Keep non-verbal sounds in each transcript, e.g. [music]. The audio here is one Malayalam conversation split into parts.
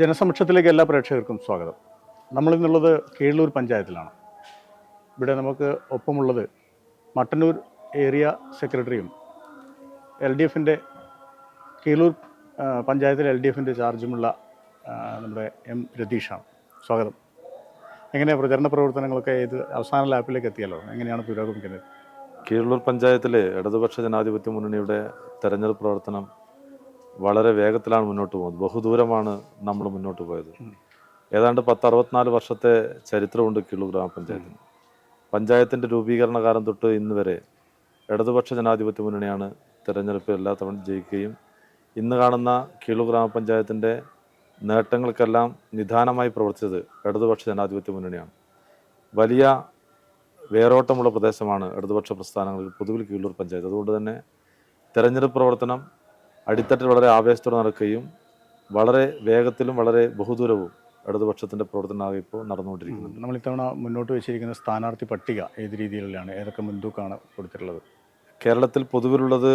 ജനസമക്ഷത്തിലേക്ക് എല്ലാ പ്രേക്ഷകർക്കും സ്വാഗതം. നമ്മളിന്നുള്ളത് കീഴൂർ പഞ്ചായത്തിലാണ്. ഇവിടെ നമുക്ക് ഒപ്പമുള്ളത് മട്ടന്നൂർ ഏരിയ സെക്രട്ടറിയും എൽ ഡി എഫിന്റെ കീഴൂർ പഞ്ചായത്തിലെ എൽ ഡി എഫിന്റെ ചാർജുമുള്ള നമ്മുടെ എം രതീഷാണ്. സ്വാഗതം. എങ്ങനെയാണ് പ്രചരണ പ്രവർത്തനങ്ങളൊക്കെ ഇത് അവസാന ലാപ്പിലേക്ക് എത്തിയല്ലോ എങ്ങനെയാണ് പുരോഗമിക്കുന്നത്? കീഴൂർ പഞ്ചായത്തിലെ ഇടതുപക്ഷ ജനാധിപത്യ മുന്നണിയുടെ തെരഞ്ഞെടുപ്പ് പ്രവർത്തനം വളരെ വേഗത്തിലാണ് മുന്നോട്ട് പോകുന്നത്. ബഹുദൂരമാണ് നമ്മൾ മുന്നോട്ട് പോയത്. ഏതാണ്ട് പത്ത് അറുപത്തിനാല് വർഷത്തെ ചരിത്രമുണ്ട് കിളു ഗ്രാമപഞ്ചായത്തിന്. പഞ്ചായത്തിന്റെ രൂപീകരണ കാലം തൊട്ട് ഇന്ന് വരെ ഇടതുപക്ഷ ജനാധിപത്യ മുന്നണിയാണ് തിരഞ്ഞെടുപ്പിൽ എല്ലാ തവണ ജയിക്കുകയും ഇന്ന് കാണുന്ന കിളു ഗ്രാമപഞ്ചായത്തിന്റെ നേട്ടങ്ങൾക്കെല്ലാം നിധാനമായി പ്രവർത്തിച്ചത് ഇടതുപക്ഷ ജനാധിപത്യ മുന്നണിയാണ്. വലിയ വേരോട്ടമുള്ള പ്രദേശമാണ് ഇടതുപക്ഷ പ്രസ്ഥാനങ്ങളിൽ പൊതുവിൽ കീഴൂർ പഞ്ചായത്ത്. അതുകൊണ്ട് തന്നെ തെരഞ്ഞെടുപ്പ് പ്രവർത്തനം അടിത്തട്ടിൽ വളരെ ആവേശത്തോടെ നടക്കുകയും വളരെ വേഗത്തിലും വളരെ ബഹുദൂരവും ഇടതുപക്ഷത്തിന്റെ പ്രവർത്തനമാകെ ഇപ്പോൾ നടന്നുകൊണ്ടിരിക്കുന്നത് നമ്മൾ ഇത്തവണ മുന്നോട്ട് വെച്ചിരിക്കുന്ന സ്ഥാനാർത്ഥി പട്ടിക ഏത് രീതിയിലാണ്? ഏതൊക്കെ മുൻതൂക്കമാണ് കൊടുത്തിട്ടുള്ളത്? കേരളത്തിൽ പൊതുവിലുള്ളത്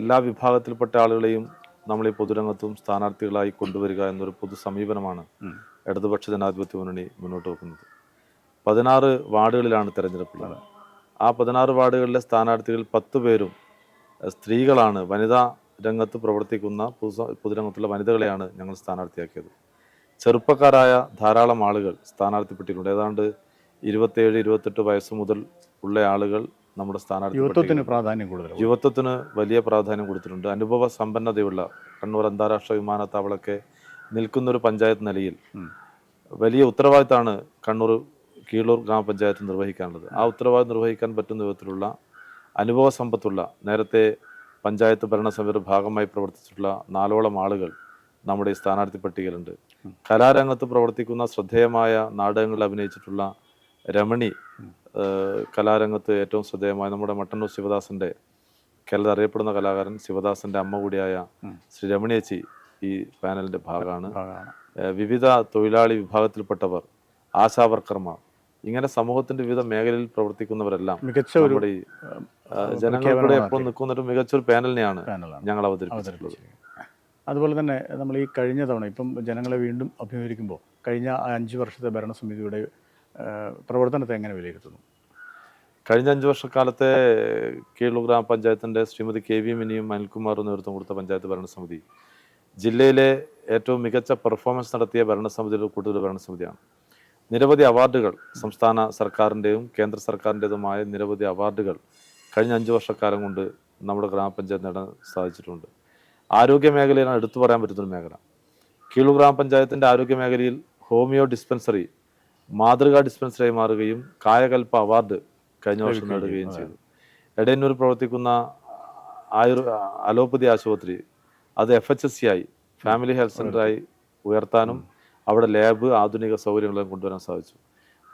എല്ലാ വിഭാഗത്തിൽപ്പെട്ട ആളുകളെയും നമ്മൾ ഈ പൊതുരംഗത്തും സ്ഥാനാർത്ഥികളായി കൊണ്ടുവരിക എന്നൊരു പൊതു സമീപനമാണ് ഇടതുപക്ഷ ജനാധിപത്യ മുന്നണി മുന്നോട്ട് വെക്കുന്നത്. പതിനാറ് വാർഡുകളിലാണ് തെരഞ്ഞെടുപ്പുള്ളത്. ആ പതിനാറ് വാർഡുകളിലെ സ്ഥാനാർത്ഥികളിൽ പത്ത് പേരും സ്ത്രീകളാണ് വനിതാ രംഗത്ത് പ്രവർത്തിക്കുന്ന പൊതു പൊതുരംഗത്തുള്ള വനിതകളെയാണ് ഞങ്ങൾ സ്ഥാനാർത്ഥിയാക്കിയത്. ചെറുപ്പക്കാരായ ധാരാളം ആളുകൾ സ്ഥാനാർത്ഥിപ്പെട്ടിട്ടുണ്ട്. ഏതാണ്ട് ഇരുപത്തേഴ് ഇരുപത്തെട്ട് വയസ്സ് മുതൽ ഉള്ള ആളുകൾ നമ്മുടെ സ്ഥാനാർത്ഥി യുവത്വത്തിന് പ്രാധാന്യം കൂടുതൽ യുവത്വത്തിന് വലിയ പ്രാധാന്യം കൊടുത്തിട്ടുണ്ട്. അനുഭവ സമ്പന്നതയുള്ള കണ്ണൂർ അന്താരാഷ്ട്ര വിമാനത്താവളമൊക്കെ നിൽക്കുന്ന ഒരു പഞ്ചായത്ത് നിലയിൽ വലിയ ഉത്തരവാദിത്തമാണ് കണ്ണൂർ കീഴൂർ ഗ്രാമപഞ്ചായത്ത് നിർവഹിക്കാനുള്ളത്. ആ ഉത്തരവാദിത്തം നിർവഹിക്കാൻ പറ്റുന്ന വിധത്തിലുള്ള അനുഭവ സമ്പത്തുള്ള നേരത്തെ പഞ്ചായത്ത് ഭരണസമിതിയുടെ ഭാഗമായി പ്രവർത്തിച്ചിട്ടുള്ള നാലോളം ആളുകൾ നമ്മുടെ ഈ സ്ഥാനാർത്ഥി പട്ടികയിലുണ്ട്. കലാരംഗത്ത് പ്രവർത്തിക്കുന്ന ശ്രദ്ധേയമായ നാടകങ്ങളിൽ അഭിനയിച്ചിട്ടുള്ള രമണി കലാരംഗത്ത് ഏറ്റവും ശ്രദ്ധേയമായ നമ്മുടെ മട്ടന്നൂർ ശിവദാസന്റെ കേരളത്തിൽ അറിയപ്പെടുന്ന കലാകാരൻ ശിവദാസന്റെ അമ്മ കൂടിയായ. ശ്രീ രമണിയച്ചി ഈ പാനലിന്റെ ഭാഗമാണ്. വിവിധ തൊഴിലാളി വിഭാഗത്തിൽപ്പെട്ടവർ ആശാവർക്കർമാർ ഇങ്ങനെ സമൂഹത്തിന്റെ വിവിധ മേഖലയിൽ പ്രവർത്തിക്കുന്നവരെല്ലാം മികച്ച ഒരു ജനങ്ങളുടെ എപ്പോഴും നിൽക്കുന്ന ഒരു മികച്ചൊരു പാനലിനെയാണ് ഞങ്ങൾ അവതരിപ്പിച്ചിട്ടുള്ളത്. അതുപോലെ തന്നെ നമ്മൾ ഈ കഴിഞ്ഞ തവണ ഇപ്പം ജനങ്ങളെ വീണ്ടും അഭിമുഖീകരിക്കുമ്പോൾ കഴിഞ്ഞ അഞ്ച് വർഷത്തെ ഭരണസമിതിയുടെ പ്രവർത്തനത്തെ എങ്ങനെ വിലയിരുത്തുന്നു? കഴിഞ്ഞ അഞ്ച് വർഷക്കാലത്തെ കീഴൂർ ഗ്രാമപഞ്ചായത്തിന്റെ ശ്രീമതി കെ വി മിനിയും അനിൽകുമാറും നേതൃത്വം കൊടുത്ത പഞ്ചായത്ത് ഭരണസമിതി. ജില്ലയിലെ ഏറ്റവും മികച്ച പെർഫോമൻസ് നടത്തിയ ഭരണസമിതിയുടെ കൂടുതൽ ഭരണസമിതിയാണ്. നിരവധി അവാർഡുകൾ സംസ്ഥാന സർക്കാരിന്റെയും കേന്ദ്ര സർക്കാരിന്റെതുമായ നിരവധി അവാർഡുകൾ കഴിഞ്ഞ അഞ്ച് വർഷക്കാലം കൊണ്ട് നമ്മുടെ ഗ്രാമപഞ്ചായത്ത് നേടാൻ സാധിച്ചിട്ടുണ്ട്. ആരോഗ്യ മേഖലയിലാണ് എടുത്തു പറയാൻ പറ്റുന്നൊരു മേഖല. കീഴു ഗ്രാമപഞ്ചായത്തിന്റെ ആരോഗ്യ മേഖലയിൽ ഹോമിയോ ഡിസ്പെൻസറി മാതൃകാ ഡിസ്പെൻസറിയായി മാറുകയും കായകൽപ്പ അവാർഡ് കഴിഞ്ഞ വർഷം നേടുകയും ചെയ്തു. എടയന്നൂർ പ്രവർത്തിക്കുന്ന ആയുർ അലോപ്പതി ആശുപത്രി അത് എഫ് എച്ച് എസ് സി ആയി ഫാമിലി ഹെൽത്ത് സെന്ററായി ഉയർത്താനും അവിടെ ലാബ് ആധുനിക സൗകര്യങ്ങളും കൊണ്ടുവരാൻ സാധിച്ചു.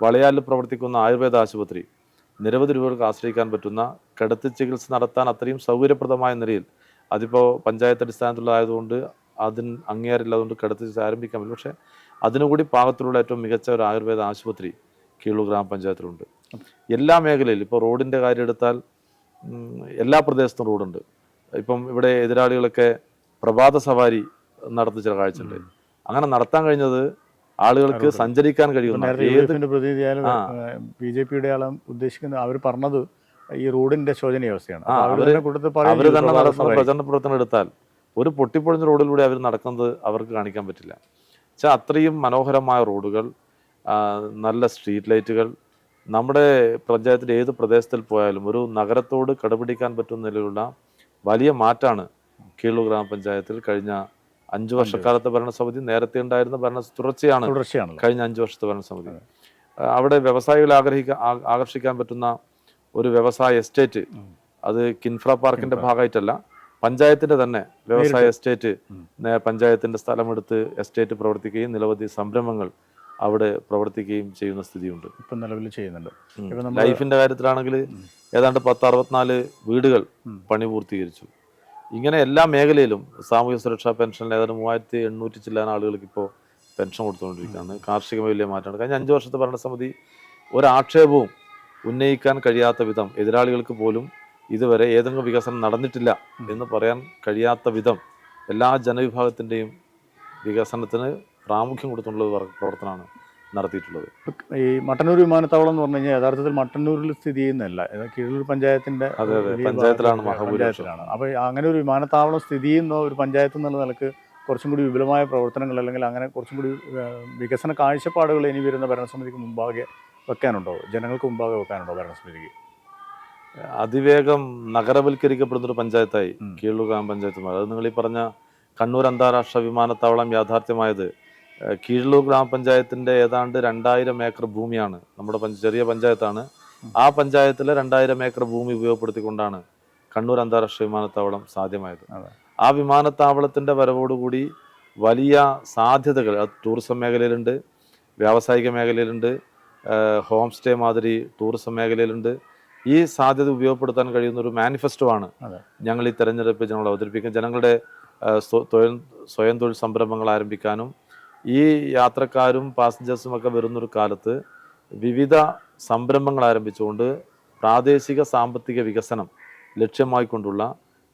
വളയാലിൽ പ്രവർത്തിക്കുന്ന ആയുർവേദ ആശുപത്രി നിരവധി രൂപകൾക്ക് ആശ്രയിക്കാൻ പറ്റുന്ന കിടത്തി ചികിത്സ നടത്താൻ അത്രയും സൗകര്യപ്രദമായ നിലയിൽ അതിപ്പോൾ പഞ്ചായത്ത് അടിസ്ഥാനത്തിലുള്ളതായതുകൊണ്ട് അതിന് അംഗീകാരമില്ലാതുകൊണ്ട് കിടത്തി ചികിത്സ ആരംഭിക്കാൻ പറ്റും പക്ഷേ അതിനുകൂടി പാകത്തിലുള്ള ഏറ്റവും മികച്ച ഒരു ആയുർവേദ ആശുപത്രി കീഴൂർ ഗ്രാമപഞ്ചായത്തിലുണ്ട്. എല്ലാ മേഖലയിലും ഇപ്പോൾ റോഡിന്റെ കാര്യം എടുത്താൽ എല്ലാ പ്രദേശത്തും റോഡുണ്ട്. ഇപ്പം ഇവിടെ എതിരാളികളൊക്കെ പ്രഭാത സവാരി നടത്തി ചില കാഴ്ചയുണ്ട്. അങ്ങനെ നടത്താൻ കഴിഞ്ഞത് ആളുകൾക്ക് സഞ്ചരിക്കാൻ കഴിയുന്ന ബി ജെ പിയുടെ ആളും ഉദ്ദേശിക്കുന്നത് അവർ പറഞ്ഞത് ഈ റോഡിന്റെ ശോചനീയാവസ്ഥയാണ് അവർ തന്നെ നടത്തുന്ന പ്രചരണ പ്രവർത്തനം എടുത്താൽ ഒരു പൊട്ടിപ്പൊളിഞ്ഞ റോഡിലൂടെ അവർ നടക്കുന്നത് അവർക്ക് കാണിക്കാൻ പറ്റില്ല. വെച്ചാൽ അത്രയും മനോഹരമായ റോഡുകൾ നല്ല സ്ട്രീറ്റ് ലൈറ്റുകൾ നമ്മുടെ പഞ്ചായത്തിന്റെ ഏത് പ്രദേശത്തിൽ പോയാലും ഒരു നഗരത്തോട് കടപിടിക്കാൻ പറ്റുന്ന നിലയിലുള്ള വലിയ മാറ്റാണ് കീഴൂർ ഗ്രാമപഞ്ചായത്തിൽ കഴിഞ്ഞ അഞ്ചു വർഷക്കാലത്തെ ഭരണസമിതി നേരത്തെ ഉണ്ടായിരുന്ന ഭരണ തുടർച്ചയാണ് കഴിഞ്ഞ അഞ്ചു വർഷത്തെ ഭരണസമിതി. അവിടെ വ്യവസായികളെ ആഗ്രഹിക്കാൻ ആകർഷിക്കാൻ പറ്റുന്ന ഒരു വ്യവസായ എസ്റ്റേറ്റ് അത് കിൻഫ്ര പാർക്കിന്റെ ഭാഗമായിട്ടല്ല പഞ്ചായത്തിന്റെ തന്നെ വ്യവസായ എസ്റ്റേറ്റ് പഞ്ചായത്തിന്റെ സ്ഥലമെടുത്ത് എസ്റ്റേറ്റ് പ്രവർത്തിക്കുകയും നിരവധി സംരംഭങ്ങൾ അവിടെ പ്രവർത്തിക്കുകയും ചെയ്യുന്ന സ്ഥിതിയുണ്ട്. ഇപ്പം നിലവിൽ ചെയ്യുന്നുണ്ട്. ലൈഫിന്റെ കാര്യത്തിലാണെങ്കിൽ ഏതാണ്ട് പത്ത് അറുപത്തിനാല് വീടുകൾ പണി പൂർത്തീകരിച്ചു. ഇങ്ങനെ എല്ലാ മേഖലയിലും സാമൂഹ്യ സുരക്ഷാ പെൻഷൻ ഏതാണ്ട് മൂവായിരത്തി എണ്ണൂറ്റി ചില്ലാൻ ആളുകൾക്ക് ഇപ്പോൾ പെൻഷൻ കൊടുത്തുകൊണ്ടിരിക്കുകയാണ്. കാർഷിക വലിയ മാറ്റമാണ് കഴിഞ്ഞ അഞ്ച് വർഷത്തെ ഭരണസമിതി ഒരാക്ഷേപവും ഉന്നയിക്കാൻ കഴിയാത്ത വിധം എതിരാളികൾക്ക് പോലും ഇതുവരെ ഏതെങ്കിലും വികസനം നടന്നിട്ടില്ല എന്ന് പറയാൻ കഴിയാത്ത വിധം എല്ലാ ജനവിഭാഗത്തിന്റെയും വികസനത്തിന് പ്രാമുഖ്യം കൊടുത്തുള്ള പ്രവർത്തനമാണ് നടത്തിയിട്ടുള്ളത് ഈ മട്ടന്നൂർ വിമാനത്താവളം എന്ന് പറഞ്ഞു കഴിഞ്ഞാൽ യഥാർത്ഥത്തിൽ മട്ടന്നൂരിൽ സ്ഥിതി ചെയ്യുന്നതല്ല കീഴൂർ പഞ്ചായത്തിന്റെ അതെ, അതെ. പഞ്ചായത്തിലാണ്. പഞ്ചായത്തിലാണ് അപ്പോൾ അങ്ങനെ ഒരു വിമാനത്താവളം സ്ഥിതി ചെയ്യുന്ന ഒരു പഞ്ചായത്ത് എന്നുള്ള നിലയ്ക്ക് കുറച്ചും കൂടി വിപുലമായ പ്രവർത്തനങ്ങൾ അല്ലെങ്കിൽ അങ്ങനെ കുറച്ചും കൂടി വികസന കാഴ്ചപ്പാടുകൾ ഇനി വരുന്ന ഭരണസമിതിക്ക് മുമ്പാകെ വെക്കാനുണ്ടോ ജനങ്ങൾക്ക് മുമ്പാകെ വെക്കാനുണ്ടോ ഭരണസമിതിക്ക് അതിവേഗം നഗരവൽക്കരിക്കപ്പെടുന്ന ഒരു പഞ്ചായത്തായി. കീഴൂർ ഗ്രാമപഞ്ചായത്ത് മാറി അത് നിങ്ങൾ ഈ പറഞ്ഞ കണ്ണൂർ അന്താരാഷ്ട്ര വിമാനത്താവളം യാഥാർത്ഥ്യമായത് കീഴൂർ ഗ്രാമപഞ്ചായത്തിന്റെ ഏതാണ്ട് രണ്ടായിരം ഏക്കർ ഭൂമിയാണ് നമ്മുടെ ചെറിയ പഞ്ചായത്താണ്. ആ പഞ്ചായത്തിലെ രണ്ടായിരം ഏക്കർ ഭൂമി ഉപയോഗപ്പെടുത്തിക്കൊണ്ടാണ് കണ്ണൂർ അന്താരാഷ്ട്ര വിമാനത്താവളം സാധ്യമായത്. ആ വിമാനത്താവളത്തിന്റെ വരവോടുകൂടി വലിയ സാധ്യതകൾ അത് ടൂറിസം മേഖലയിലുണ്ട് വ്യാവസായിക മേഖലയിലുണ്ട് ഹോം സ്റ്റേ മാതിരി ടൂറിസം മേഖലയിലുണ്ട്. ഈ സാധ്യത ഉപയോഗപ്പെടുത്താൻ കഴിയുന്ന ഒരു മാനിഫെസ്റ്റോ ആണ് ഞങ്ങൾ ഈ തെരഞ്ഞെടുപ്പ് ജനങ്ങൾ അവതരിപ്പിക്കും. ജനങ്ങളുടെ സ്വയം തൊഴിൽ സംരംഭങ്ങൾ ആരംഭിക്കാനും ഈ യാത്രക്കാരും പാസഞ്ചേഴ്സും ഒക്കെ വരുന്നൊരു കാലത്ത് വിവിധ സംരംഭങ്ങൾ ആരംഭിച്ചുകൊണ്ട് പ്രാദേശിക സാമ്പത്തിക വികസനം ലക്ഷ്യമായിക്കൊണ്ടുള്ള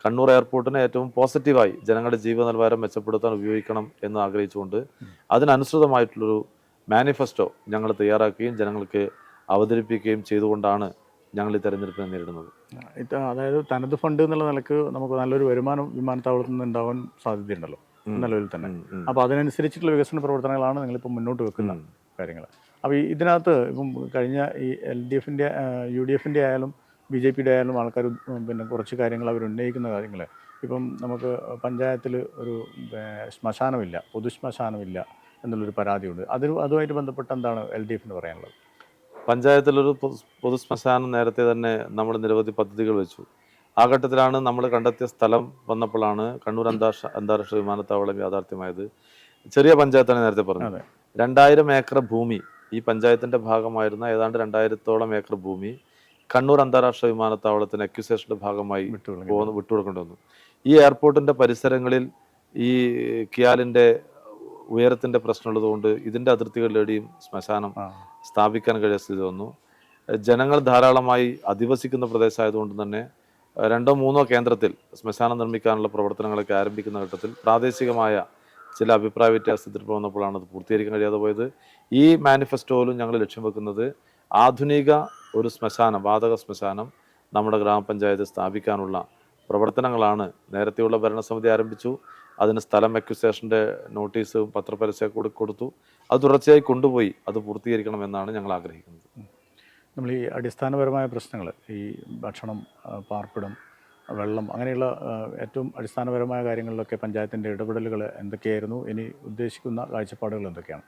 കണ്ണൂർ എയർപോർട്ടിനെ ഏറ്റവും പോസിറ്റീവായി ജനങ്ങളുടെ ജീവ നിലവാരം മെച്ചപ്പെടുത്താൻ ഉപയോഗിക്കണം എന്ന് ആഗ്രഹിച്ചുകൊണ്ട് അതിനനുസൃതമായിട്ടുള്ളൊരു മാനിഫെസ്റ്റോ ഞങ്ങൾ തയ്യാറാക്കുകയും ജനങ്ങൾക്ക് അവതരിപ്പിക്കുകയും ചെയ്തുകൊണ്ടാണ് ഞങ്ങൾ ഈ തെരഞ്ഞെടുപ്പിനെ നേരിടുന്നത് അതായത് തനത് ഫണ്ട് എന്നുള്ള നിലയ്ക്ക് നമുക്ക് നല്ലൊരു വരുമാനം വിമാനത്താവളത്തിൽ നിന്ന് ഉണ്ടാവാൻ സാധ്യതയുണ്ടല്ലോ. നിലവിൽ തന്നെ. അപ്പോൾ അതിനനുസരിച്ചിട്ടുള്ള വികസന പ്രവർത്തനങ്ങളാണ് നിങ്ങൾ നിങ്ങളിപ്പോൾ മുന്നോട്ട് വെക്കുന്ന കാര്യങ്ങൾ. അപ്പോൾ ഇതിനകത്ത് ഇപ്പം കഴിഞ്ഞ ഈ എൽ ഡി എഫിന്റെ യു ഡി എഫിന്റെ ആയാലും ബി ജെ പിയുടെ ആയാലും ആൾക്കാർ പിന്നെ കുറച്ച് കാര്യങ്ങൾ അവർ ഉന്നയിക്കുന്ന കാര്യങ്ങൾ ഇപ്പം നമുക്ക് പഞ്ചായത്തിൽ ഒരു ശ്മശാനമില്ല പൊതു ശ്മശാനമില്ല എന്നുള്ളൊരു പരാതിയുണ്ട്. അത് അതുമായിട്ട് ബന്ധപ്പെട്ട് എന്താണ് എൽ ഡി എഫിന് പറയാനുള്ളത്? പഞ്ചായത്തിലൊരു പൊതു ശ്മശാനം നേരത്തെ തന്നെ നമ്മൾ നിരവധി പദ്ധതികൾ വെച്ചു. ആ ഘട്ടത്തിലാണ് നമ്മൾ കണ്ടെത്തിയ സ്ഥലം വന്നപ്പോഴാണ് കണ്ണൂർ അന്താരാഷ്ട്ര അന്താരാഷ്ട്ര വിമാനത്താവളം യാഥാർത്ഥ്യമായത്. ചെറിയ പഞ്ചായത്താണ് നേരത്തെ പറഞ്ഞത്. രണ്ടായിരം ഏക്കർ ഭൂമി ഈ പഞ്ചായത്തിന്റെ ഭാഗമായിരുന്ന ഏതാണ്ട് രണ്ടായിരത്തോളം ഏക്കർ ഭൂമി കണ്ണൂർ അന്താരാഷ്ട്ര വിമാനത്താവളത്തിന് അക്യുസേഷന്റെ ഭാഗമായി പോകുന്നു വിട്ടുകൊടുക്കേണ്ടി വന്നു. ഈ എയർപോർട്ടിന്റെ പരിസരങ്ങളിൽ ഈ കിയാലിന്റെ ഉയരത്തിന്റെ പ്രശ്നമുള്ളതുകൊണ്ട് ഇതിന്റെ അതിർത്തികളിലെവിടെയും ശ്മശാനം സ്ഥാപിക്കാൻ കഴിയാത്ത സ്ഥിതി വന്നു. ജനങ്ങൾ ധാരാളമായി അധിവസിക്കുന്ന പ്രദേശമായതുകൊണ്ട് തന്നെ രണ്ടോ മൂന്നോ കേന്ദ്രത്തിൽ ശ്മശാനം നിർമ്മിക്കാനുള്ള പ്രവർത്തനങ്ങളൊക്കെ ആരംഭിക്കുന്ന ഘട്ടത്തിൽ പ്രാദേശികമായ ചില അഭിപ്രായ വ്യത്യാസത്തിൽ വന്നപ്പോഴാണ് അത് പൂർത്തീകരിക്കാൻ കഴിയാതെ പോയത്. ഈ മാനിഫെസ്റ്റോയിലും ഞങ്ങൾ ലക്ഷ്യം വെക്കുന്നത് ആധുനിക ഒരു ശ്മശാനം വാതക ശ്മശാനം നമ്മുടെ ഗ്രാമപഞ്ചായത്ത് സ്ഥാപിക്കാനുള്ള പ്രവർത്തനങ്ങളാണ് നേരത്തെയുള്ള ഭരണസമിതി ആരംഭിച്ചു. അതിന് സ്ഥലം അക്വിസേഷന്റെ നോട്ടീസും പത്രപരസ്യം കൊടു കൊടുത്തു. അത് തുടർച്ചയായി കൊണ്ടുപോയി അത് പൂർത്തീകരിക്കണമെന്നാണ് ഞങ്ങൾ ആഗ്രഹിക്കുന്നത്. നമ്മൾ ഈ അടിസ്ഥാനപരമായ പ്രശ്നങ്ങൾ ഈ ഭക്ഷണം പാർപ്പിടം വെള്ളം അങ്ങനെയുള്ള ഏറ്റവും അടിസ്ഥാനപരമായ കാര്യങ്ങളിലൊക്കെ പഞ്ചായത്തിന്റെ ഇടപെടലുകൾ എന്തൊക്കെയായിരുന്നു? ഇനി ഉദ്ദേശിക്കുന്ന കാഴ്ചപ്പാടുകൾ എന്തൊക്കെയാണ്?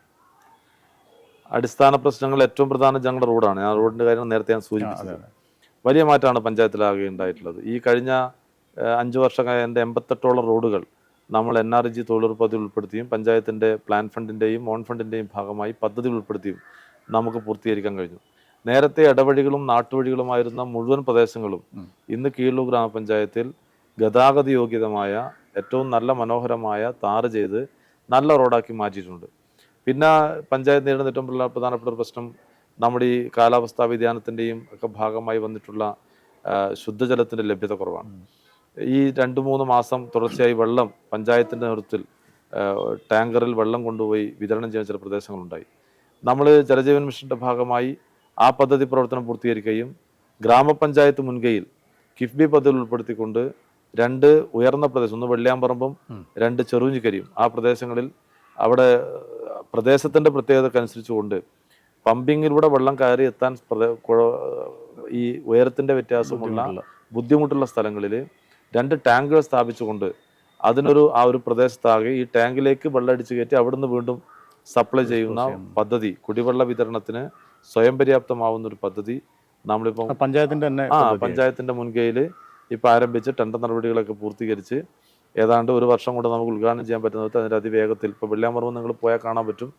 അടിസ്ഥാന പ്രശ്നങ്ങൾ ഏറ്റവും പ്രധാനം ഞങ്ങളുടെ റോഡാണ്. ആ റോഡിന്റെ കാര്യം നേരത്തെ ഞാൻ സൂചിപ്പിച്ചത്. വലിയ മാറ്റമാണ് പഞ്ചായത്തിലാകെ ഉണ്ടായിട്ടുള്ളത്. ഈ കഴിഞ്ഞ അഞ്ച് വർഷമായ എന്റെ എൺപത്തെട്ടോളം റോഡുകൾ നമ്മൾ എൻ ആർ ജി തൊഴിലുറപ്പ് പദ്ധതി ഉൾപ്പെടുത്തിയും പഞ്ചായത്തിന്റെ പ്ലാൻ ഫണ്ടിന്റെയും ഓൺ ഫണ്ടിന്റെയും ഭാഗമായി പദ്ധതി ഉൾപ്പെടുത്തിയും നമുക്ക് പൂർത്തീകരിക്കാൻ കഴിഞ്ഞു. നേരത്തെ ഇടവഴികളും നാട്ടുവഴികളുമായിരുന്ന മുഴുവൻ പ്രദേശങ്ങളും. ഇന്ന് കീഴൂർ ഗ്രാമപഞ്ചായത്തിൽ ഗതാഗത യോഗ്യതമായ ഏറ്റവും നല്ല മനോഹരമായ താറ് ചെയ്ത് നല്ല റോഡാക്കി മാറ്റിയിട്ടുണ്ട്. പിന്നെ പഞ്ചായത്ത് നേരിടുന്ന ഏറ്റവും പ്രധാ- പ്രധാനപ്പെട്ട ഒരു പ്രശ്നം നമ്മുടെ ഈ കാലാവസ്ഥാ വ്യതിയാനത്തിന്റെയും ഒക്കെ ഭാഗമായി വന്നിട്ടുള്ള ശുദ്ധജലത്തിന്റെ ലഭ്യത കുറവാണ്. ഈ രണ്ട് മൂന്ന് മാസം തുടർച്ചയായി വെള്ളം പഞ്ചായത്തിന്റെ നേതൃത്വത്തിൽ ടാങ്കറിൽ വെള്ളം കൊണ്ടുപോയി വിതരണം ചെയ്യുന്ന ചില പ്രദേശങ്ങളുണ്ടായി. നമ്മൾ ജലജീവൻ മിഷന്റെ ഭാഗമായി ആ പദ്ധതി പ്രവർത്തനം പൂർത്തീകരിക്കുകയും ഗ്രാമപഞ്ചായത്ത് മുൻകൈയിൽ കിഫ്ബി പദ്ധതി ഉൾപ്പെടുത്തിക്കൊണ്ട് രണ്ട് ഉയർന്ന പ്രദേശം ഒന്ന് വെള്ളിയാമ്പറമ്പും. രണ്ട് ചെറുഞ്ചിക്കരിയും ആ പ്രദേശങ്ങളിൽ അവിടെ പ്രദേശത്തിന്റെ പ്രത്യേകതക്കനുസരിച്ചുകൊണ്ട് പമ്പിങ്ങിലൂടെ വെള്ളം കയറി എത്താൻ പ്രദേ- ഈ ഉയരത്തിന്റെ വ്യത്യാസമുള്ള ബുദ്ധിമുട്ടുള്ള സ്ഥലങ്ങളിൽ രണ്ട് ടാങ്കുകൾ സ്ഥാപിച്ചുകൊണ്ട് അതിനൊരു ആ ഒരു പ്രദേശത്താകെ ഈ ടാങ്കിലേക്ക് വെള്ളം അടിച്ചു കയറ്റി അവിടുന്ന് വീണ്ടും സപ്ലൈ ചെയ്യുന്ന പദ്ധതി കുടിവെള്ള വിതരണത്തിന് സ്വയം പര്യാപ്തമാവുന്ന ഒരു പദ്ധതി നമ്മളിപ്പോൾ പഞ്ചായത്തിന്റെ തന്നെ ആ. പഞ്ചായത്തിന്റെ മുൻകൈയിൽ ഇപ്പം ആരംഭിച്ച് ടെൻഡർ നടപടികളൊക്കെ പൂർത്തീകരിച്ച് ഏതാണ്ട് ഒരു വർഷം കൊണ്ട് നമുക്ക് ഉദ്ഘാടനം ചെയ്യാൻ പറ്റുന്നത് അതിന്റെ അതിവേഗത്തിൽ ഇപ്പോൾ വെള്ളിയാമറവ് നിങ്ങൾ പോയാൽ കാണാൻ പറ്റും.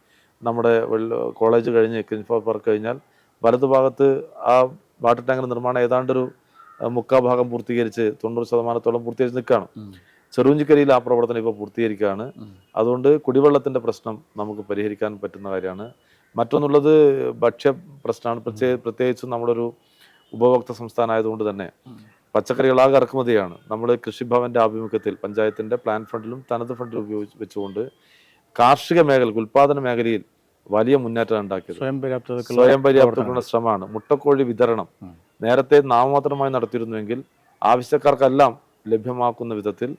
നമ്മുടെ കോളേജ് കഴിഞ്ഞ് കിൻഫോ പാർക്ക് കഴിഞ്ഞാൽ വലതുഭാഗത്ത് ആ വാട്ടർ ടാങ്ക് നിർമ്മാണം ഏതാണ്ടൊരു ഒരു മുക്കാ ഭാഗം പൂർത്തീകരിച്ച് തൊണ്ണൂറ് ശതമാനത്തോളം പൂർത്തീകരിച്ച് നിൽക്കുകയാണ്. ചെറുഞ്ചിക്കരിയിൽ ആ പ്രവർത്തനം ഇപ്പോൾ പൂർത്തീകരിക്കുകയാണ് അതുകൊണ്ട് കുടിവെള്ളത്തിന്റെ പ്രശ്നം നമുക്ക് പരിഹരിക്കാൻ പറ്റുന്ന കാര്യമാണ്. മറ്റൊന്നുള്ളത് ഭക്ഷ്യ പ്രശ്നമാണ്. പ്രത്യേക പ്രത്യേകിച്ചും നമ്മളൊരു ഉപഭോക്തൃ സംസ്ഥാനമായതുകൊണ്ട് തന്നെ. പച്ചക്കറികളാകെ ഇറക്കുമതിയാണ്. നമ്മൾ കൃഷിഭവന്റെ ആഭിമുഖ്യത്തിൽ പഞ്ചായത്തിന്റെ പ്ലാൻ ഫണ്ടിലും തനത് ഫണ്ടിലും ഉപയോഗിച്ച് വെച്ചുകൊണ്ട് കാർഷിക മേഖലയ്ക്ക് ഉൽപാദന മേഖലയിൽ വലിയ മുന്നേറ്റം ഉണ്ടാക്കിയത്. സ്വയം പര്യാപ്തതക്കുള്ള ശ്രമമാണ്. മുട്ടക്കോഴി വിതരണം നേരത്തെ നാമമാത്രമായി നടത്തിയിരുന്നുവെങ്കിൽ ആവശ്യക്കാർക്കെല്ലാം ലഭ്യമാക്കുന്ന വിധത്തിൽ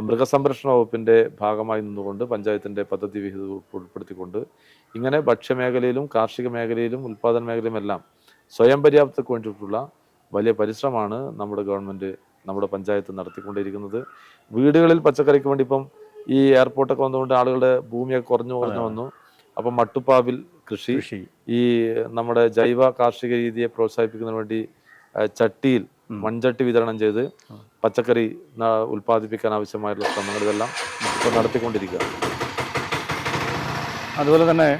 മൃഗസംരക്ഷണ വകുപ്പിന്റെ ഭാഗമായി നിന്നുകൊണ്ട് പഞ്ചായത്തിന്റെ പദ്ധതി വിഹിതം ഉൾപ്പെടുത്തിക്കൊണ്ട് ഇങ്ങനെ ഭക്ഷ്യമേഖലയിലും കാർഷിക മേഖലയിലും ഉൽപ്പാദന മേഖലയിലും എല്ലാം സ്വയം പര്യാപ്തതയ്ക്ക് വേണ്ടിയിട്ടുള്ള വലിയ പരിശ്രമമാണ് നമ്മുടെ ഗവൺമെന്റ് നമ്മുടെ പഞ്ചായത്ത് നടത്തിക്കൊണ്ടിരിക്കുന്നത്. വീടുകളിൽ പച്ചക്കറിക്ക് വേണ്ടി ഇപ്പം ഈ എയർപോർട്ടൊക്കെ വന്നുകൊണ്ട് ആളുകളുടെ ഭൂമിയൊക്കെ കുറഞ്ഞു കുറഞ്ഞു വന്നു. അപ്പം മട്ടുപ്പാവിൽ കൃഷി ഈ നമ്മുടെ ജൈവ കാർഷിക രീതിയെ പ്രോത്സാഹിപ്പിക്കുന്നതിന് വേണ്ടി ചട്ടിയിൽ. മൺചട്ടി വിതരണം ചെയ്ത്. പച്ചക്കറി ഉൽപ്പാദിപ്പിക്കാൻ ആവശ്യമായിട്ടുള്ള ശ്രമങ്ങൾ ഇതെല്ലാം ഇപ്പോൾ നടത്തിക്കൊണ്ടിരിക്കുക. അതുപോലെ തന്നെ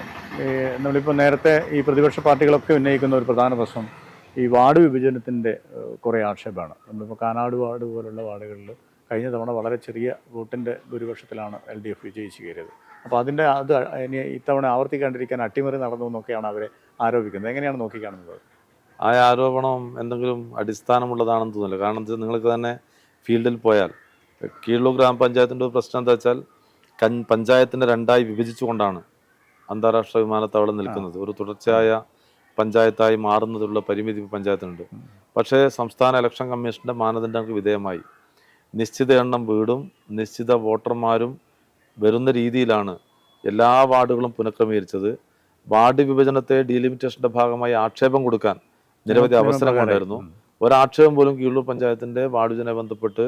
നമ്മളിപ്പോൾ നേരത്തെ ഈ പ്രതിപക്ഷ പാർട്ടികളൊക്കെ ഉന്നയിക്കുന്ന ഒരു പ്രധാന പ്രശ്നം ഈ വാർഡ് വിഭജനത്തിന്റെ കുറേ ആക്ഷേപമാണ്. നമ്മളിപ്പോൾ കാനാട് വാർഡ് പോലുള്ള വാർഡുകളിൽ കഴിഞ്ഞ തവണ വളരെ ചെറിയ വോട്ടിന്റെ ഭൂരിപക്ഷത്തിലാണ് എൽ ഡി എഫ് വിജയിച്ച് കയറിയത്. അപ്പോൾ അതിന്റെ അത് ഇനി ഇത്തവണ ആവർത്തിക്കാണ്ടിരിക്കാൻ അട്ടിമറി നടന്നു എന്നൊക്കെയാണ് അവരെ ആരോപിക്കുന്നത്. എങ്ങനെയാണ് നോക്കിക്കാണുന്നത്? ആ ആരോപണം എന്തെങ്കിലും അടിസ്ഥാനമുള്ളതാണെന്ന് തോന്നുന്നില്ല. കാരണം എന്താ വെച്ചാൽ നിങ്ങൾക്ക് തന്നെ ഫീൽഡിൽ പോയാൽ കീഴൂർ ഗ്രാമപഞ്ചായത്തിന്റെ ഒരു പ്രശ്നം എന്താ വെച്ചാൽ കൻ പഞ്ചായത്തിനെ രണ്ടായി വിഭജിച്ചുകൊണ്ടാണ് അന്താരാഷ്ട്ര വിമാനത്താവളം നിൽക്കുന്നത്. ഒരു തുടർച്ചയായ പഞ്ചായത്തായി മാറുന്നതിലുള്ള പരിമിതി പഞ്ചായത്തിനുണ്ട്. പക്ഷേ സംസ്ഥാന ഇലക്ഷൻ കമ്മീഷന്റെ മാനദണ്ഡങ്ങൾക്ക് വിധേയമായി. നിശ്ചിത എണ്ണം വീടും നിശ്ചിത വോട്ടർമാരും വരുന്ന രീതിയിലാണ് എല്ലാ വാർഡുകളും പുനഃക്രമീകരിച്ചത്. വാർഡ് വിഭജനത്തെ ഡീലിമിറ്റേഷന്റെ ഭാഗമായി ആക്ഷേപം കൊടുക്കാൻ നിരവധി അവസരങ്ങൾ ഉണ്ടായിരുന്നു. ഒരാക്ഷേപം പോലും കീഴൂർ പഞ്ചായത്തിന്റെ വാർഡ് വിഭജനവുമായി ബന്ധപ്പെട്ട്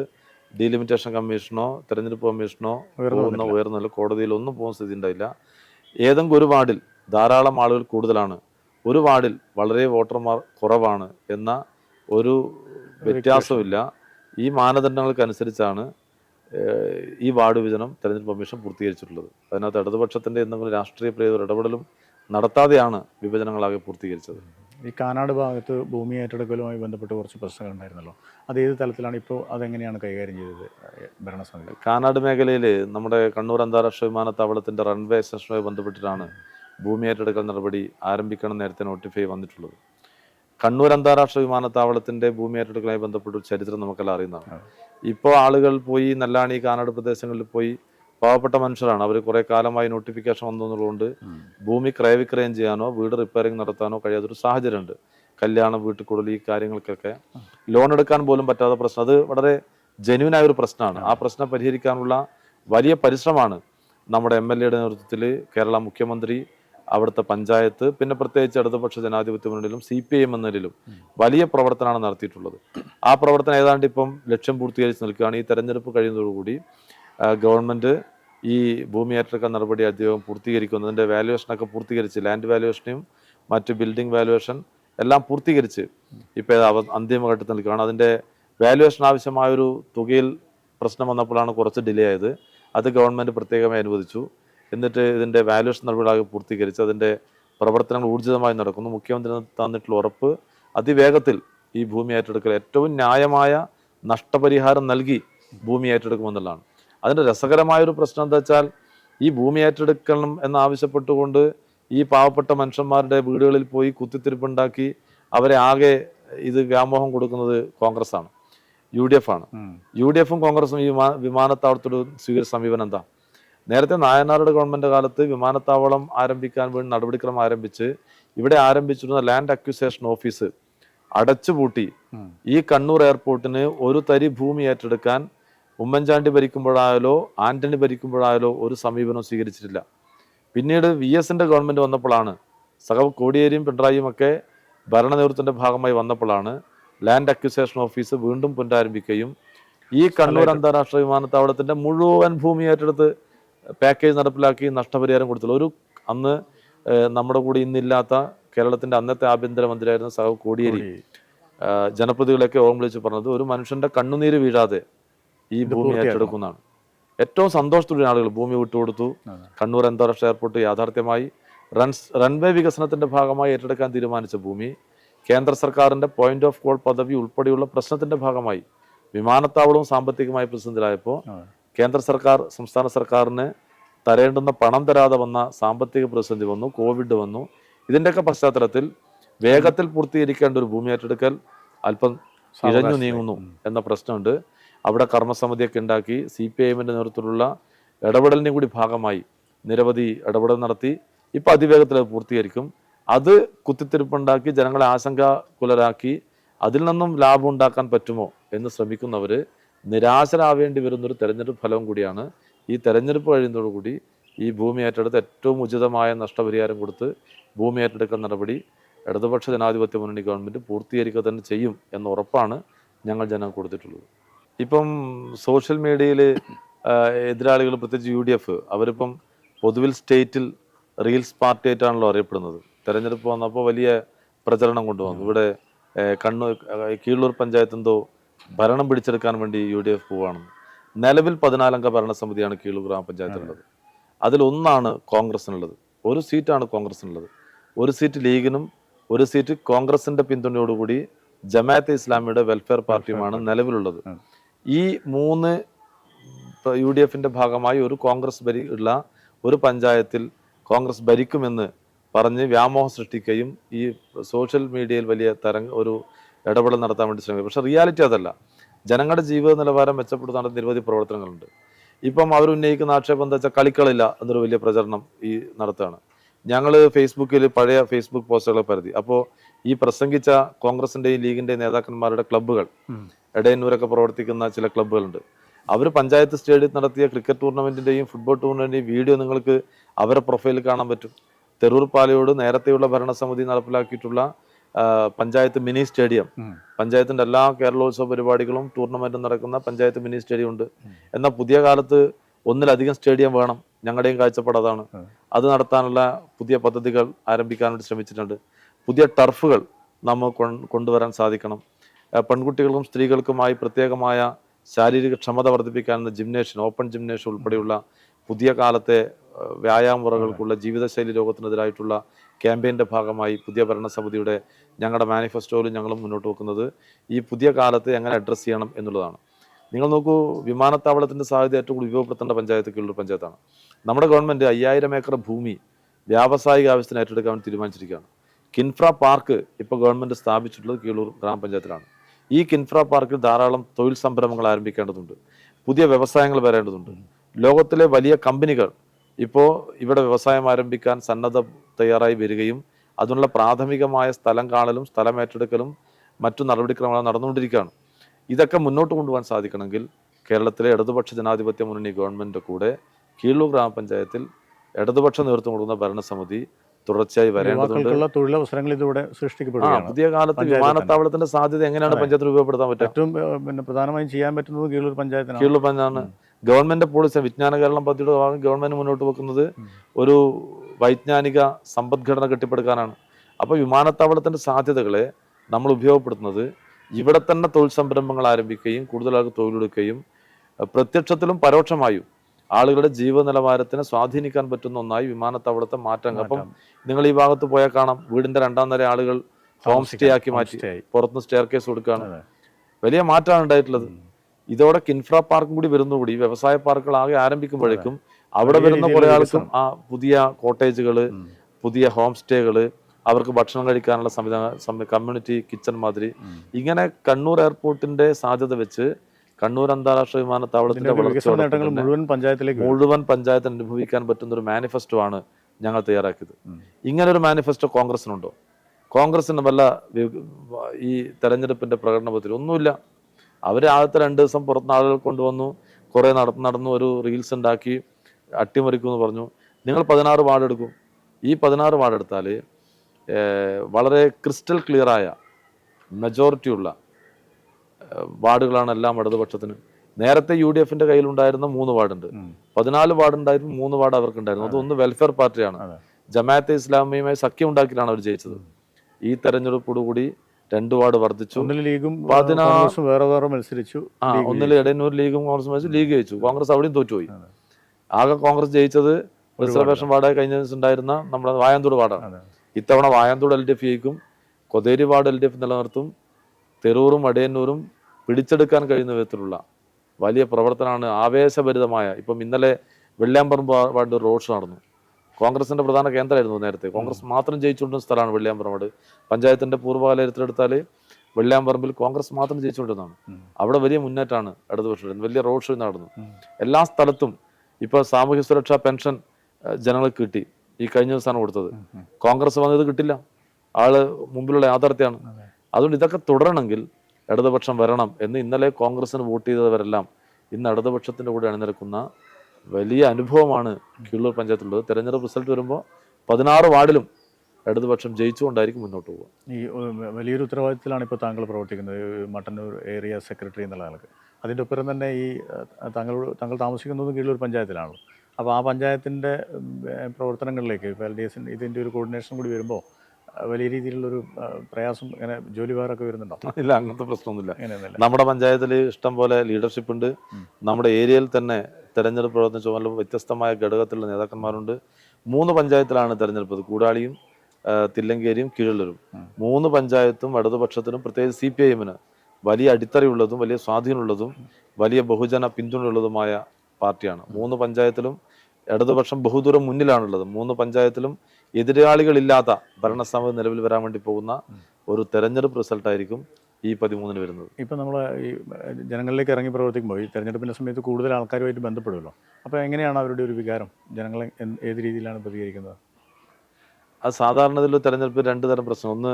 ഡീലിമിറ്റേഷൻ കമ്മീഷനോ തെരഞ്ഞെടുപ്പ് കമ്മീഷനോ ഒന്നും പോകുന്ന ഉയർന്നില്ല കോടതിയിൽ ഒന്നും പോകുന്ന സ്ഥിതി ഉണ്ടായില്ല. ഏതെങ്കിലും ഒരു വാർഡിൽ ധാരാളം ആളുകൾ കൂടുതലാണ്. ഒരു വാർഡിൽ വളരെ വോട്ടർമാർ കുറവാണ് എന്ന ഒരു വ്യത്യാസമില്ല. ഈ മാനദണ്ഡങ്ങൾക്കനുസരിച്ചാണ് ഈ വാർഡ് വിഭജനം തെരഞ്ഞെടുപ്പ് കമ്മീഷൻ പൂർത്തീകരിച്ചിട്ടുള്ളത്. അതിനകത്ത് ഇടതുപക്ഷത്തിന്റെ എന്തെങ്കിലും രാഷ്ട്രീയ പ്രേരിത ഇടപെടലും നടത്താതെയാണ് വിഭജനങ്ങളാകെ പൂർത്തീകരിച്ചത്. ഈ കാനാട് ഭാഗത്ത് ഭൂമി ഏറ്റെടുക്കലുമായി ബന്ധപ്പെട്ട് കുറച്ച് പ്രശ്നങ്ങൾ ഉണ്ടായിരുന്നല്ലോ. അത് ഏത് തലത്തിലാണ് ഇപ്പോൾ അതെങ്ങനെയാണ് കൈകാര്യം ചെയ്തത് ഭരണസമിതി? കാനാട് മേഖലയിൽ നമ്മുടെ കണ്ണൂർ അന്താരാഷ്ട്ര വിമാനത്താവളത്തിന്റെ റൺവേ സെഷനുമായി ബന്ധപ്പെട്ടിട്ടാണ് ഭൂമി ഏറ്റെടുക്കൽ നടപടി ആരംഭിക്കണം നേരത്തെ നോട്ടിഫൈ വന്നിട്ടുള്ളത്. കണ്ണൂർ അന്താരാഷ്ട്ര വിമാനത്താവളത്തിന്റെ ഭൂമി ഏറ്റെടുക്കലുമായി ബന്ധപ്പെട്ട ഒരു ചരിത്രം നമുക്കെല്ലാം അറിയുന്നതാണ്. ഇപ്പോൾ ആളുകൾ പോയി നല്ലാണി കാനാട് പ്രദേശങ്ങളിൽ പോയി പാവപ്പെട്ട മനുഷ്യരാണ്. അവർ കുറെ കാലമായി നോട്ടിഫിക്കേഷൻ വന്നതുകൊണ്ട് ഭൂമി ക്രയവിക്രയം ചെയ്യാനോ വീട് റിപ്പയറിംഗ് നടത്താനോ കഴിയാത്തൊരു സാഹചര്യമുണ്ട്. കല്യാണം വീട്ടിൽ കൂടുതൽ ഈ കാര്യങ്ങൾക്കൊക്കെ. ലോൺ എടുക്കാൻ പോലും പറ്റാത്ത പ്രശ്നം. അത് വളരെ ജെന്യൂൻ ആയ ഒരു പ്രശ്നമാണ്. ആ പ്രശ്നം പരിഹരിക്കാനുള്ള വലിയ പരിശ്രമമാണ് നമ്മുടെ എം എൽ എയുടെ നേതൃത്വത്തിൽ കേരള മുഖ്യമന്ത്രി അവിടുത്തെ പഞ്ചായത്ത് പിന്നെ പ്രത്യേകിച്ച് ഇടതുപക്ഷ ജനാധിപത്യ മുന്നണിയിലും സി പി ഐ എം എന്നതിലും വലിയ പ്രവർത്തനമാണ് നടത്തിയിട്ടുള്ളത്. ആ പ്രവർത്തനം ഏതാണ്ട് ഇപ്പം ലക്ഷ്യം പൂർത്തീകരിച്ച് നിൽക്കുകയാണ്. ഈ തെരഞ്ഞെടുപ്പ് കഴിയുന്നതോടുകൂടി ആ, ഗവൺമെന്റ് ഈ ഭൂമി ഏറ്റെടുക്കൽ നടപടി അധികം പൂർത്തീകരിക്കുന്നതിന്റെ വാലുവേഷനൊക്കെ പൂർത്തീകരിച്ച് ലാൻഡ് വാലുവേഷനും മറ്റ് ബിൽഡിംഗ് വാലുവേഷൻ എല്ലാം പൂർത്തീകരിച്ച് ഇപ്പോൾ അവ അന്തിമഘട്ടത്തിൽ നിൽക്കുകയാണ്. അതിന്റെ വാലുവേഷൻ ആവശ്യമായൊരു തുകയിൽ പ്രശ്നം വന്നപ്പോഴാണ് കുറച്ച് ഡിലേ ആയത്. അത് ഗവൺമെന്റ് പ്രത്യേകമായി അനുവദിച്ചു. എന്നിട്ട് ഇതിന്റെ വാലുവേഷൻ നടപടികളാകെ പൂർത്തീകരിച്ച് അതിന്റെ പ്രവർത്തനങ്ങൾ ഊർജിതമായി നടക്കുന്നു. മുഖ്യമന്ത്രി തന്നിട്ടുള്ള ഉറപ്പ് അതിവേഗത്തിൽ ഈ ഭൂമി ഏറ്റെടുക്കൽ ഏറ്റവും ന്യായമായ നഷ്ടപരിഹാരം നൽകി ഭൂമി ഏറ്റെടുക്കുമെന്നുള്ളതാണ്. അതിന്റെ രസകരമായ ഒരു പ്രശ്നം എന്താ വെച്ചാൽ ഈ ഭൂമി ഏറ്റെടുക്കണം എന്നാവശ്യപ്പെട്ടുകൊണ്ട് ഈ പാവപ്പെട്ട മനുഷ്യന്മാരുടെ വീടുകളിൽ പോയി കുത്തിത്തിരിപ്പുണ്ടാക്കി അവരെ ആകെ ഇത് വ്യാമോഹം കൊടുക്കുന്നത് കോൺഗ്രസ് ആണ് യു ഡി എഫ് ആണ്. യു ഡി എഫും കോൺഗ്രസും ഈ വിമാ- വിമാനത്താവളത്തോട് സ്വീകരിച്ച സമീപനം എന്താ? നേരത്തെ നായനാരുടെ ഗവൺമെന്റ് കാലത്ത് വിമാനത്താവളം ആരംഭിക്കാൻ വേണ്ടി നടപടിക്രമം ആരംഭിച്ച് ഇവിടെ ആരംഭിച്ചിരുന്ന ലാൻഡ് അക്വിസേഷൻ ഓഫീസ് അടച്ചുപൂട്ടി ഈ കണ്ണൂർ എയർപോർട്ടിന് ഒരു തരി ഭൂമി ഏറ്റെടുക്കാൻ ഉമ്മൻചാണ്ടി ഭരിക്കുമ്പോഴായാലോ ആന്റണി ഭരിക്കുമ്പോഴായാലോ ഒരു സമീപനം സ്വീകരിച്ചിട്ടില്ല. പിന്നീട് വി എസിന്റെ ഗവൺമെന്റ് വന്നപ്പോഴാണ് സഹവ് കോടിയേരിയും പിണറായിയും ഒക്കെ ഭരണ നേതൃത്വത്തിന്റെ ഭാഗമായി വന്നപ്പോഴാണ് ലാൻഡ് അക്വിസേഷൻ ഓഫീസ് വീണ്ടും പുനരാരംഭിക്കുകയും ഈ കണ്ണൂർ അന്താരാഷ്ട്ര വിമാനത്താവളത്തിന്റെ മുഴുവൻ ഭൂമി ഏറ്റെടുത്ത് പാക്കേജ് നടപ്പിലാക്കി നഷ്ടപരിഹാരം കൊടുത്തുള്ളൂ ഒരു അന്ന് നമ്മുടെ കൂടി ഇന്നില്ലാത്ത കേരളത്തിന്റെ അന്നത്തെ ആഭ്യന്തരമന്ത്രിയായിരുന്ന സഹ കോടിയേരി ജനപ്രതികളെയൊക്കെ ആഹ് ജനപ്രതികളൊക്കെ ഓർമ്മ വിളിച്ച് പറഞ്ഞത് ഒരു മനുഷ്യന്റെ കണ്ണുനീര് വീഴാതെ ഈ ഭൂമി. ഏറ്റെടുക്കുന്നതാണ്. ഏറ്റവും സന്തോഷത്തോടെ ആളുകൾ ഭൂമി വിട്ടുകൊടുത്തു. കണ്ണൂർ അന്താരാഷ്ട്ര എയർപോർട്ട് യാഥാർത്ഥ്യമായി റൺസ് റൺവേ വികസനത്തിന്റെ ഭാഗമായി ഏറ്റെടുക്കാൻ തീരുമാനിച്ച ഭൂമി കേന്ദ്ര സർക്കാരിന്റെ പോയിന്റ് ഓഫ് കോൾ പദവി ഉൾപ്പെടെയുള്ള പ്രശ്നത്തിന്റെ ഭാഗമായി വിമാനത്താവളവും സാമ്പത്തികമായി പ്രതിസന്ധിയിലായപ്പോൾ കേന്ദ്ര സർക്കാർ സംസ്ഥാന സർക്കാരിന് തരേണ്ടുന്ന പണം തരാതെ വന്ന സാമ്പത്തിക പ്രതിസന്ധി വന്നു കോവിഡ് വന്നു. ഇതിന്റെയൊക്കെ പശ്ചാത്തലത്തിൽ വേഗത്തിൽ പൂർത്തീകരിക്കേണ്ട ഒരു ഭൂമി ഏറ്റെടുക്കൽ അല്പം ഇഴഞ്ഞു നീങ്ങുന്നു എന്ന പ്രശ്നമുണ്ട്. അവിടെ കർമ്മസമിതിയൊക്കെ ഉണ്ടാക്കി സി പി ഐ നേതൃത്വത്തിലുള്ള ഇടപെടലിന്റെ കൂടി ഭാഗമായി നിരവധി ഇടപെടൽ നടത്തി. ഇപ്പോൾ അതിവേഗത്തിൽ അത് പൂർത്തീകരിക്കും. അത് കുത്തിത്തിരിപ്പുണ്ടാക്കി ജനങ്ങളെ ആശങ്കാകുലരാക്കി അതിൽ നിന്നും ലാഭം ഉണ്ടാക്കാൻ പറ്റുമോ എന്ന് ശ്രമിക്കുന്നവർ നിരാശരാവേണ്ടി വരുന്നൊരു തെരഞ്ഞെടുപ്പ് ഫലവും കൂടിയാണ്. ഈ തെരഞ്ഞെടുപ്പ് കഴിയുന്നതോടുകൂടി ഈ ഭൂമി ഏറ്റെടുത്ത് ഏറ്റവും ഉചിതമായ നഷ്ടപരിഹാരം കൊടുത്ത് ഭൂമി ഏറ്റെടുക്കൽ നടപടി ഇടതുപക്ഷ ജനാധിപത്യ മുന്നണി ഗവൺമെന്റ് പൂർത്തീകരിക്കുക തന്നെ ചെയ്യും എന്ന ഉറപ്പാണ് ഞങ്ങൾ ജനം കൊടുത്തിട്ടുള്ളത്. ഇപ്പം സോഷ്യൽ മീഡിയയിൽ എതിരാളികൾ പ്രത്യേകിച്ച് യു ഡി എഫ് അവരിപ്പം പൊതുവിൽ സ്റ്റേറ്റിൽ റീൽസ് പാർട്ടി ആയിട്ടാണല്ലോ അറിയപ്പെടുന്നത്. തെരഞ്ഞെടുപ്പ് വന്നപ്പോൾ വലിയ പ്രചരണം കൊണ്ടുവന്നു. ഇവിടെ കണ്ണൂർ കീഴൂർ പഞ്ചായത്ത് എന്തോ ഭരണം പിടിച്ചെടുക്കാൻ വേണ്ടി യു ഡി എഫ് പോവാണെന്ന് നിലവിൽ പതിനാലംഗ ഭരണസമിതിയാണ് കീഴൂർ ഗ്രാമപഞ്ചായത്തിലുള്ളത് അതിൽ ഒന്നാണ് കോൺഗ്രസിനുള്ളത് ഒരു സീറ്റാണ് കോൺഗ്രസിനുള്ളത് ഒരു സീറ്റ് ലീഗിനും ഒരു സീറ്റ് കോൺഗ്രസിന്റെ പിന്തുണയോടുകൂടി ജമാഅത്തെ ഇസ്ലാമിയുടെ വെൽഫെയർ പാർട്ടിയുമാണ് നിലവിലുള്ളത്. ഈ മൂന്ന് യു ഡി എഫിന്റെ ഭാഗമായി ഒരു കോൺഗ്രസ് ഭരി ഉള്ള ഒരു പഞ്ചായത്തിൽ കോൺഗ്രസ് ഭരിക്കുമെന്ന് പറഞ്ഞ് വ്യാമോഹം സൃഷ്ടിക്കുകയും ഈ സോഷ്യൽ മീഡിയയിൽ വലിയ തരംഗ ഒരു ഇടപെടൽ നടത്താൻ വേണ്ടി ശ്രമിക്കും. പക്ഷേ റിയാലിറ്റി അതല്ല. ജനങ്ങളുടെ ജീവിത നിലവാരം മെച്ചപ്പെടുത്താൻ നിരവധി പ്രവർത്തനങ്ങളുണ്ട്. ഇപ്പം അവർ ഉന്നയിക്കുന്ന ആക്ഷേപം എന്താ വെച്ചാൽ കളിക്കളില്ല എന്നൊരു വലിയ പ്രചരണം ഈ നടത്തുകയാണ്. ഞങ്ങൾ ഫേസ്ബുക്കിൽ പഴയ ഫേസ്ബുക്ക് പോസ്റ്റുകളെ പരിധി. അപ്പോൾ ഈ പ്രസംഗിച്ച കോൺഗ്രസിന്റെയും ലീഗിന്റെയും നേതാക്കന്മാരുടെ ക്ലബ്ബുകൾ. എടയന്നൂരൊക്കെ പ്രവർത്തിക്കുന്ന ചില ക്ലബ്ബുകളുണ്ട്. അവർ പഞ്ചായത്ത് സ്റ്റേഡിയത്തിൽ നടത്തിയ ക്രിക്കറ്റ് ടൂർണമെന്റിന്റെയും ഫുട്ബോൾ ടൂർണമെന്റിന്റെയും വീഡിയോ നിങ്ങൾക്ക് അവരുടെ പ്രൊഫൈലിൽ കാണാൻ പറ്റും. തെരൂർ പാലയോട് നേരത്തെയുള്ള ഭരണസമിതി നടപ്പിലാക്കിയിട്ടുള്ള പഞ്ചായത്ത് മിനി സ്റ്റേഡിയം. പഞ്ചായത്തിന്റെ എല്ലാ കേരളോത്സവ പരിപാടികളും ടൂർണമെന്റും നടക്കുന്ന പഞ്ചായത്ത് മിനി സ്റ്റേഡിയം ഉണ്ട്. എന്നാൽ പുതിയ കാലത്ത് ഒന്നിലധികം സ്റ്റേഡിയം വേണം. ഞങ്ങളുടെയും കാഴ്ചപ്പാട് അതാണ്. അത് നടത്താനുള്ള പുതിയ പദ്ധതികൾ ആരംഭിക്കാൻ വേണ്ടി ശ്രമിച്ചിട്ടുണ്ട്. പുതിയ ടർഫുകൾ നമ്മൾ കൊണ്ടുവരാൻ സാധിക്കണം. പെൺകുട്ടികൾക്കും സ്ത്രീകൾക്കുമായി പ്രത്യേകമായ ശാരീരിക ക്ഷമത വർദ്ധിപ്പിക്കാനുള്ള ജിംനേഷ്യം ഓപ്പൺ ജിംനേഷ്യം ഉൾപ്പെടെയുള്ള പുതിയ കാലത്തെ വ്യായാമ മുറകൾക്കുള്ള ജീവിതശൈലി രോഗത്തിനെതിരായിട്ടുള്ള ക്യാമ്പയിന്റെ ഭാഗമായി പുതിയ ഭരണസമിതിയുടെ ഞങ്ങളുടെ മാനിഫെസ്റ്റോയിൽ ഞങ്ങളും മുന്നോട്ട് വെക്കുന്നത്. ഈ പുതിയ കാലത്തെ എങ്ങനെ അഡ്രസ്സ് ചെയ്യണം എന്നുള്ളതാണ്. നിങ്ങൾ നോക്കൂ വിമാനത്താവളത്തിന്റെ സാധ്യത ഏറ്റവും കൂടുതൽ ഉപയോഗപ്പെടുത്തേണ്ട പഞ്ചായത്ത് കീഴൂർ പഞ്ചായത്താണ്. നമ്മുടെ ഗവൺമെന്റ് അയ്യായിരം ഏക്കർ ഭൂമി വ്യാവസായിക ആവശ്യത്തിന് ഏറ്റെടുക്കാൻ തീരുമാനിച്ചിരിക്കുകയാണ്. കിൻഫ്ര പാർക്ക് ഇപ്പോൾ ഗവൺമെന്റ് സ്ഥാപിച്ചിട്ടുള്ളത് കീഴൂർ ഗ്രാമപഞ്ചായത്തിലാണ്. ഈ കിൻഫ്ര പാർക്കിൽ ധാരാളം തൊഴിൽ സംരംഭങ്ങൾ ആരംഭിക്കേണ്ടതുണ്ട്. പുതിയ വ്യവസായങ്ങൾ വരേണ്ടതുണ്ട്. ലോകത്തിലെ വലിയ കമ്പനികൾ ഇപ്പോൾ ഇവിടെ വ്യവസായം ആരംഭിക്കാൻ സന്നദ്ധ തയ്യാറായി വരികയും അതിനുള്ള പ്രാഥമികമായ സ്ഥലം കാണലും സ്ഥലം ഏറ്റെടുക്കലും മറ്റു നടപടിക്രമങ്ങളും നടന്നുകൊണ്ടിരിക്കുകയാണ്. ഇതൊക്കെ മുന്നോട്ട് കൊണ്ടുപോകാൻ സാധിക്കണമെങ്കിൽ കേരളത്തിലെ ഇടതുപക്ഷ ജനാധിപത്യ മുന്നണി ഗവൺമെന്റ് കൂടെ കീഴൂർ ഗ്രാമപഞ്ചായത്തിൽ ഇടതുപക്ഷ നേതൃത്വം കൊടുക്കുന്ന ഭരണസമിതി തുടർച്ചയായി വരേണ്ടതുണ്ട്. തൊഴിലവസരങ്ങൾ ഇതിലൂടെ സൃഷ്ടിക്കപ്പെടും സൃഷ്ടിക്കപ്പെടുകയാണ് പുതിയ കാലത്ത് വിമാനത്താവളത്തിന്റെ സാധ്യത എങ്ങനെയാണ്. പഞ്ചായത്ത് രൂപപ്പെടുത്താൻ പറ്റുക? ഏറ്റവും പിന്നെ പ്രധാനമായും ചെയ്യാൻ പറ്റുന്നത് കീഴൂർ പഞ്ചായത്തിനാണ്. കീഴൂർ പഞ്ചായത്താണ്. ഗവൺമെന്റ് പോളിസി വിജ്ഞാന കേരളം പദ്ധതിയുടെ ഭാഗം ഗവൺമെന്റ് മുന്നോട്ട് വെക്കുന്നത് ഒരു വൈജ്ഞാനിക സമ്പദ്ഘടന കെട്ടിപ്പടുക്കാനാണ്. അപ്പൊ വിമാനത്താവളത്തിന്റെ സാധ്യതകളെ നമ്മൾ ഉപയോഗപ്പെടുത്തുന്നത് ഇവിടെ തന്നെ തൊഴിൽ സംരംഭങ്ങൾ ആരംഭിക്കുകയും കൂടുതൽ ആൾക്ക് തൊഴിലെടുക്കുകയും പ്രത്യക്ഷത്തിലും പരോക്ഷമായും ആളുകളുടെ ജീവ നിലവാരത്തിനെ സ്വാധീനിക്കാൻ പറ്റുന്ന ഒന്നായി വിമാനത്താവളത്തെ മാറ്റാൻ അപ്പം നിങ്ങൾ ഈ ഭാഗത്ത് പോയാൽ കാണാം. വീടിന്റെ രണ്ടാം നില ആളുകൾ ഹോം സ്റ്റേ ആക്കി മാറ്റി. പുറത്തുനിന്ന് സ്റ്റെയർ കേസ് കൊടുക്കുകയാണ്. വലിയ മാറ്റമാണ് ഉണ്ടായിട്ടുള്ളത്. ഇതോടെ കിൻഫ്ര പാർക്കും കൂടി വരുന്നുകൂടി. വ്യവസായ പാർക്കുകൾ ആകെ ആരംഭിക്കുമ്പോഴേക്കും അവിടെ വരുന്ന കുറെ ആൾക്കും ആ പുതിയ കോട്ടേജുകൾ പുതിയ ഹോം സ്റ്റേകൾ അവർക്ക് ഭക്ഷണം കഴിക്കാനുള്ള സംവിധാന കമ്മ്യൂണിറ്റി കിച്ചൺ മാതിരി. ഇങ്ങനെ കണ്ണൂർ എയർപോർട്ടിന്റെ സാധ്യത വെച്ച് കണ്ണൂർ അന്താരാഷ്ട്ര വിമാനത്താവളത്തിന്റെ വളർച്ച മുഴുവൻ പഞ്ചായത്തിലേക്ക്. മുഴുവൻ പഞ്ചായത്തിന് അനുഭവിക്കാൻ പറ്റുന്ന ഒരു മാനിഫെസ്റ്റോ ആണ് ഞങ്ങൾ തയ്യാറാക്കിയത്. ഇങ്ങനെ ഒരു മാനിഫെസ്റ്റോ കോൺഗ്രസിനുണ്ടോ? കോൺഗ്രസിന് വല്ല ഈ തെരഞ്ഞെടുപ്പിന്റെ പ്രകടനപത്തിൽ ഒന്നുമില്ല. അവർ ആദ്യത്തെ രണ്ട് ദിവസം പുറത്തുനിന്ന് ആളുകൾ കൊണ്ടുവന്നു കുറേ നടന്നു നടന്നു ഒരു റീൽസ് ഉണ്ടാക്കി അട്ടിമറിക്കും എന്ന് പറഞ്ഞു. നിങ്ങൾ പതിനാറ് വാർഡ് എടുക്കും. ഈ പതിനാറ് വാർഡ് എടുത്താൽ വളരെ ക്രിസ്റ്റൽ ക്ലിയറായ മെജോറിറ്റി ഉള്ള ഏഹ്, വാർഡുകളാണ് എല്ലാം ഇടതുപക്ഷത്തിന്. നേരത്തെ യു ഡി എഫിന്റെ കയ്യിലുണ്ടായിരുന്ന മൂന്ന് വാർഡുണ്ട്. പതിനാല് വാർഡ് ഉണ്ടായിരുന്നു മൂന്ന് വാർഡ് അവർക്കുണ്ടായിരുന്നു. അതൊന്ന് വെൽഫെയർ പാർട്ടിയാണ് ജമാഅത്തെ ഇസ്ലാമിയുമായി സഖ്യം ഉണ്ടാക്കിയിട്ടാണ് അവർ ജയിച്ചത്. ഈ തെരഞ്ഞെടുപ്പോടുകൂടി രണ്ട് വാർഡ് വർദ്ധിച്ചു. ലീഗും ഏഹ്, പതിനാ- കോൺഗ്രസും വേറെ വേറെ മത്സരിച്ചു. ആ ലീഗ് ഒന്നിൽ ഇടയന്നൂർ ലീഗും കോൺഗ്രസ് മത്സരിച്ചു ലീഗ് ജയിച്ചു. കോൺഗ്രസ് അവിടെയും തോറ്റുപോയി. ആകെ കോൺഗ്രസ് ജയിച്ചത് റിസർവേഷൻ വാർഡായി കഴിഞ്ഞ ദിവസം ഉണ്ടായിരുന്ന നമ്മുടെ വായന്തോട് വാർഡാണ്. ഇത്തവണ വായന്തോട് എൽ ഡി എഫ് ജയിക്കും. Kotheri ward L D F നിലനിർത്തും. തെരൂറും അടയന്നൂരും പിടിച്ചെടുക്കാൻ കഴിയുന്ന വിധത്തിലുള്ള വലിയ പ്രവർത്തനമാണ് ആവേശഭരിതമായ. ഇപ്പം ഇന്നലെ വെള്ളിയാമ്പറമ്പ് വാർഡ് റോഡ് ഷോ നടന്നു. കോൺഗ്രസിന്റെ പ്രധാന കേന്ദ്രമായിരുന്നു നേരത്തെ. കോൺഗ്രസ് മാത്രം ജയിച്ചുകൊണ്ടിരുന്ന സ്ഥലമാണ് വെള്ളിയാമ്പറം വാർഡ്. പഞ്ചായത്തിന്റെ പൂർവകാല വെള്ളിയാമ്പറമ്പിൽ കോൺഗ്രസ് മാത്രം ജയിച്ചുകൊണ്ടിരുന്നതാണ്. അവിടെ വലിയ മുന്നേറ്റമാണ് ഇടതുപക്ഷം വലിയ റോഡ് ഷോ നടന്നു. എല്ലാ സ്ഥലത്തും ഇപ്പോൾ സാമൂഹ്യ സുരക്ഷാ പെൻഷൻ ജനങ്ങൾക്ക് കിട്ടി. ഈ കഴിഞ്ഞ ദിവസമാണ് കൊടുത്തത്. കോൺഗ്രസ് വന്നത് കിട്ടില്ല. ആൾ മുമ്പിലുള്ള യാഥാർത്ഥ്യമാണ്. അതുകൊണ്ട് ഇതൊക്കെ തുടരണമെങ്കിൽ ഇടതുപക്ഷം വരണം എന്ന് ഇന്നലെ കോൺഗ്രസിന് വോട്ട് ചെയ്തവരെല്ലാം ഇന്ന് ഇടതുപക്ഷത്തിന്റെ കൂടെ അണിനിരക്കുന്ന വലിയ അനുഭവമാണ് കീഴൂർ പഞ്ചായത്തിലുള്ളത്. തെരഞ്ഞെടുപ്പ് റിസൾട്ട് വരുമ്പോൾ പതിനാറ് വാർഡിലും ഇടതുപക്ഷം ജയിച്ചുകൊണ്ടായിരിക്കും മുന്നോട്ട് പോകുക ഈ വലിയൊരു ഉത്തരവാദിത്തത്തിലാണ് ഇപ്പോൾ താങ്കൾ പ്രവർത്തിക്കുന്നത് മട്ടന്നൂർ ഏരിയ സെക്രട്ടറി എന്നുള്ള ആൾക്ക്. അതിന്റെ ഒപ്പം തന്നെ ഈ താങ്കൾ താങ്കൾ താമസിക്കുന്നതും കീഴൂർ പഞ്ചായത്തിലാണല്ലോ. അപ്പോൾ ആ പഞ്ചായത്തിന്റെ പ്രവർത്തനങ്ങളിലേക്ക് ഇപ്പോൾ എൽ ഡി എസിന്റെ ഇതിന്റെ ഒരു കോർഡിനേഷൻ കൂടി വരുമ്പോൾ വലിയ രീതിയിലുള്ളൊരു ഒരു പ്രയാസം ഇങ്ങനെ ജോലി വേറൊക്കെ വരുന്നുണ്ടോ? ഇല്ല അങ്ങനത്തെ പ്രശ്നമൊന്നുമില്ല. നമ്മുടെ പഞ്ചായത്തിൽ ഇഷ്ടം പോലെ ലീഡർഷിപ്പ് ഉണ്ട്. നമ്മുടെ ഏരിയയിൽ തന്നെ തെരഞ്ഞെടുപ്പ് പ്രവർത്തന ചുമതല വ്യത്യസ്തമായ ഘടകത്തിലുള്ള നേതാക്കന്മാരുണ്ട്. മൂന്ന് പഞ്ചായത്തിലാണ് തെരഞ്ഞെടുപ്പ്. കൂടാളിയും തില്ലങ്കേരിയും കീഴല്ലൂരും മൂന്ന് പഞ്ചായത്തും ഇടതുപക്ഷത്തിനും പ്രത്യേകിച്ച് സി പി ഐ എമ്മിന് വലിയ അടിത്തറയുള്ളതും വലിയ സ്വാധീനമുള്ളതും വലിയ ബഹുജന പിന്തുണയുള്ളതുമായ പാർട്ടിയാണ്. മൂന്ന് പഞ്ചായത്തിലും ഇടതുപക്ഷം ബഹുദൂരം മുന്നിലാണുള്ളത്. മൂന്ന് പഞ്ചായത്തിലും എതിരാളികളില്ലാത്ത ഭരണസമിതി നിലവിൽ വരാൻ വേണ്ടി പോകുന്ന ഒരു തെരഞ്ഞെടുപ്പ് റിസൾട്ടായിരിക്കും ഈ പതിമൂന്നിന് വരുന്നത്. ഇപ്പം നമ്മൾ ഈ ജനങ്ങളിലേക്ക് ഇറങ്ങി പ്രവർത്തിക്കുമ്പോൾ ഈ തെരഞ്ഞെടുപ്പിന്റെ സമയത്ത് കൂടുതൽ ആൾക്കാരുമായിട്ട് ബന്ധപ്പെടുമല്ലോ. അപ്പോൾ എങ്ങനെയാണ് അവരുടെ ഒരു വികാരം? ജനങ്ങളെ ഏത് രീതിയിലാണ് പ്രതികരിക്കുന്നത്? അത് സാധാരണ ഇതിൽ തെരഞ്ഞെടുപ്പ് രണ്ട് തരം പ്രശ്നം. ഒന്ന്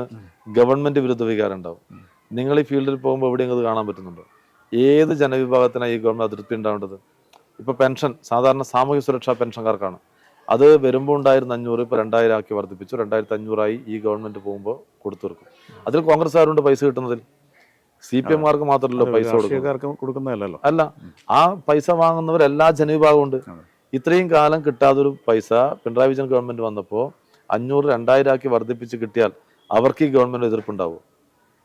ഗവൺമെന്റ് വിരുദ്ധ വികാരം ഉണ്ടാവും. നിങ്ങൾ ഈ ഫീൽഡിൽ പോകുമ്പോൾ എവിടെയെങ്കിലും അത് കാണാൻ പറ്റുന്നുണ്ടോ? ഏത് ജനവിഭാഗത്തിനാണ് ഈ ഗവൺമെന്റ് അതിർത്തി ഉണ്ടാവേണ്ടത്? ഇപ്പോൾ പെൻഷൻ സാധാരണ സാമൂഹ്യ സുരക്ഷാ പെൻഷൻകാർക്കാണ്. അത് വരുമ്പോൾ ഉണ്ടായിരുന്ന അഞ്ഞൂറ് ഇപ്പൊ രണ്ടായിരം ആക്കി വർദ്ധിപ്പിച്ചു. രണ്ടായിരത്തി അഞ്ഞൂറായി ഈ ഗവൺമെന്റ് പോകുമ്പോൾ കൊടുത്തു തീർക്കും അതിൽ കോൺഗ്രസ്സുകാരുണ്ട് പൈസ കിട്ടുന്നതിൽ. സി പി എംമാർക്ക് മാത്രമല്ലോ പൈസ കൊടുക്കുന്നതല്ലോ അല്ല ആ പൈസ വാങ്ങുന്നവർ എല്ലാ ജനവിഭാഗവും ഉണ്ട് ഇത്രയും കാലം കിട്ടാതൊരു പൈസ പിണറായി വിജയൻ ഗവൺമെന്റ് വന്നപ്പോൾ അഞ്ഞൂറ് രണ്ടായിരം ആക്കി വർദ്ധിപ്പിച്ച് കിട്ടിയാൽ അവർക്ക് ഈ ഗവൺമെന്റ് എതിർപ്പുണ്ടാവും.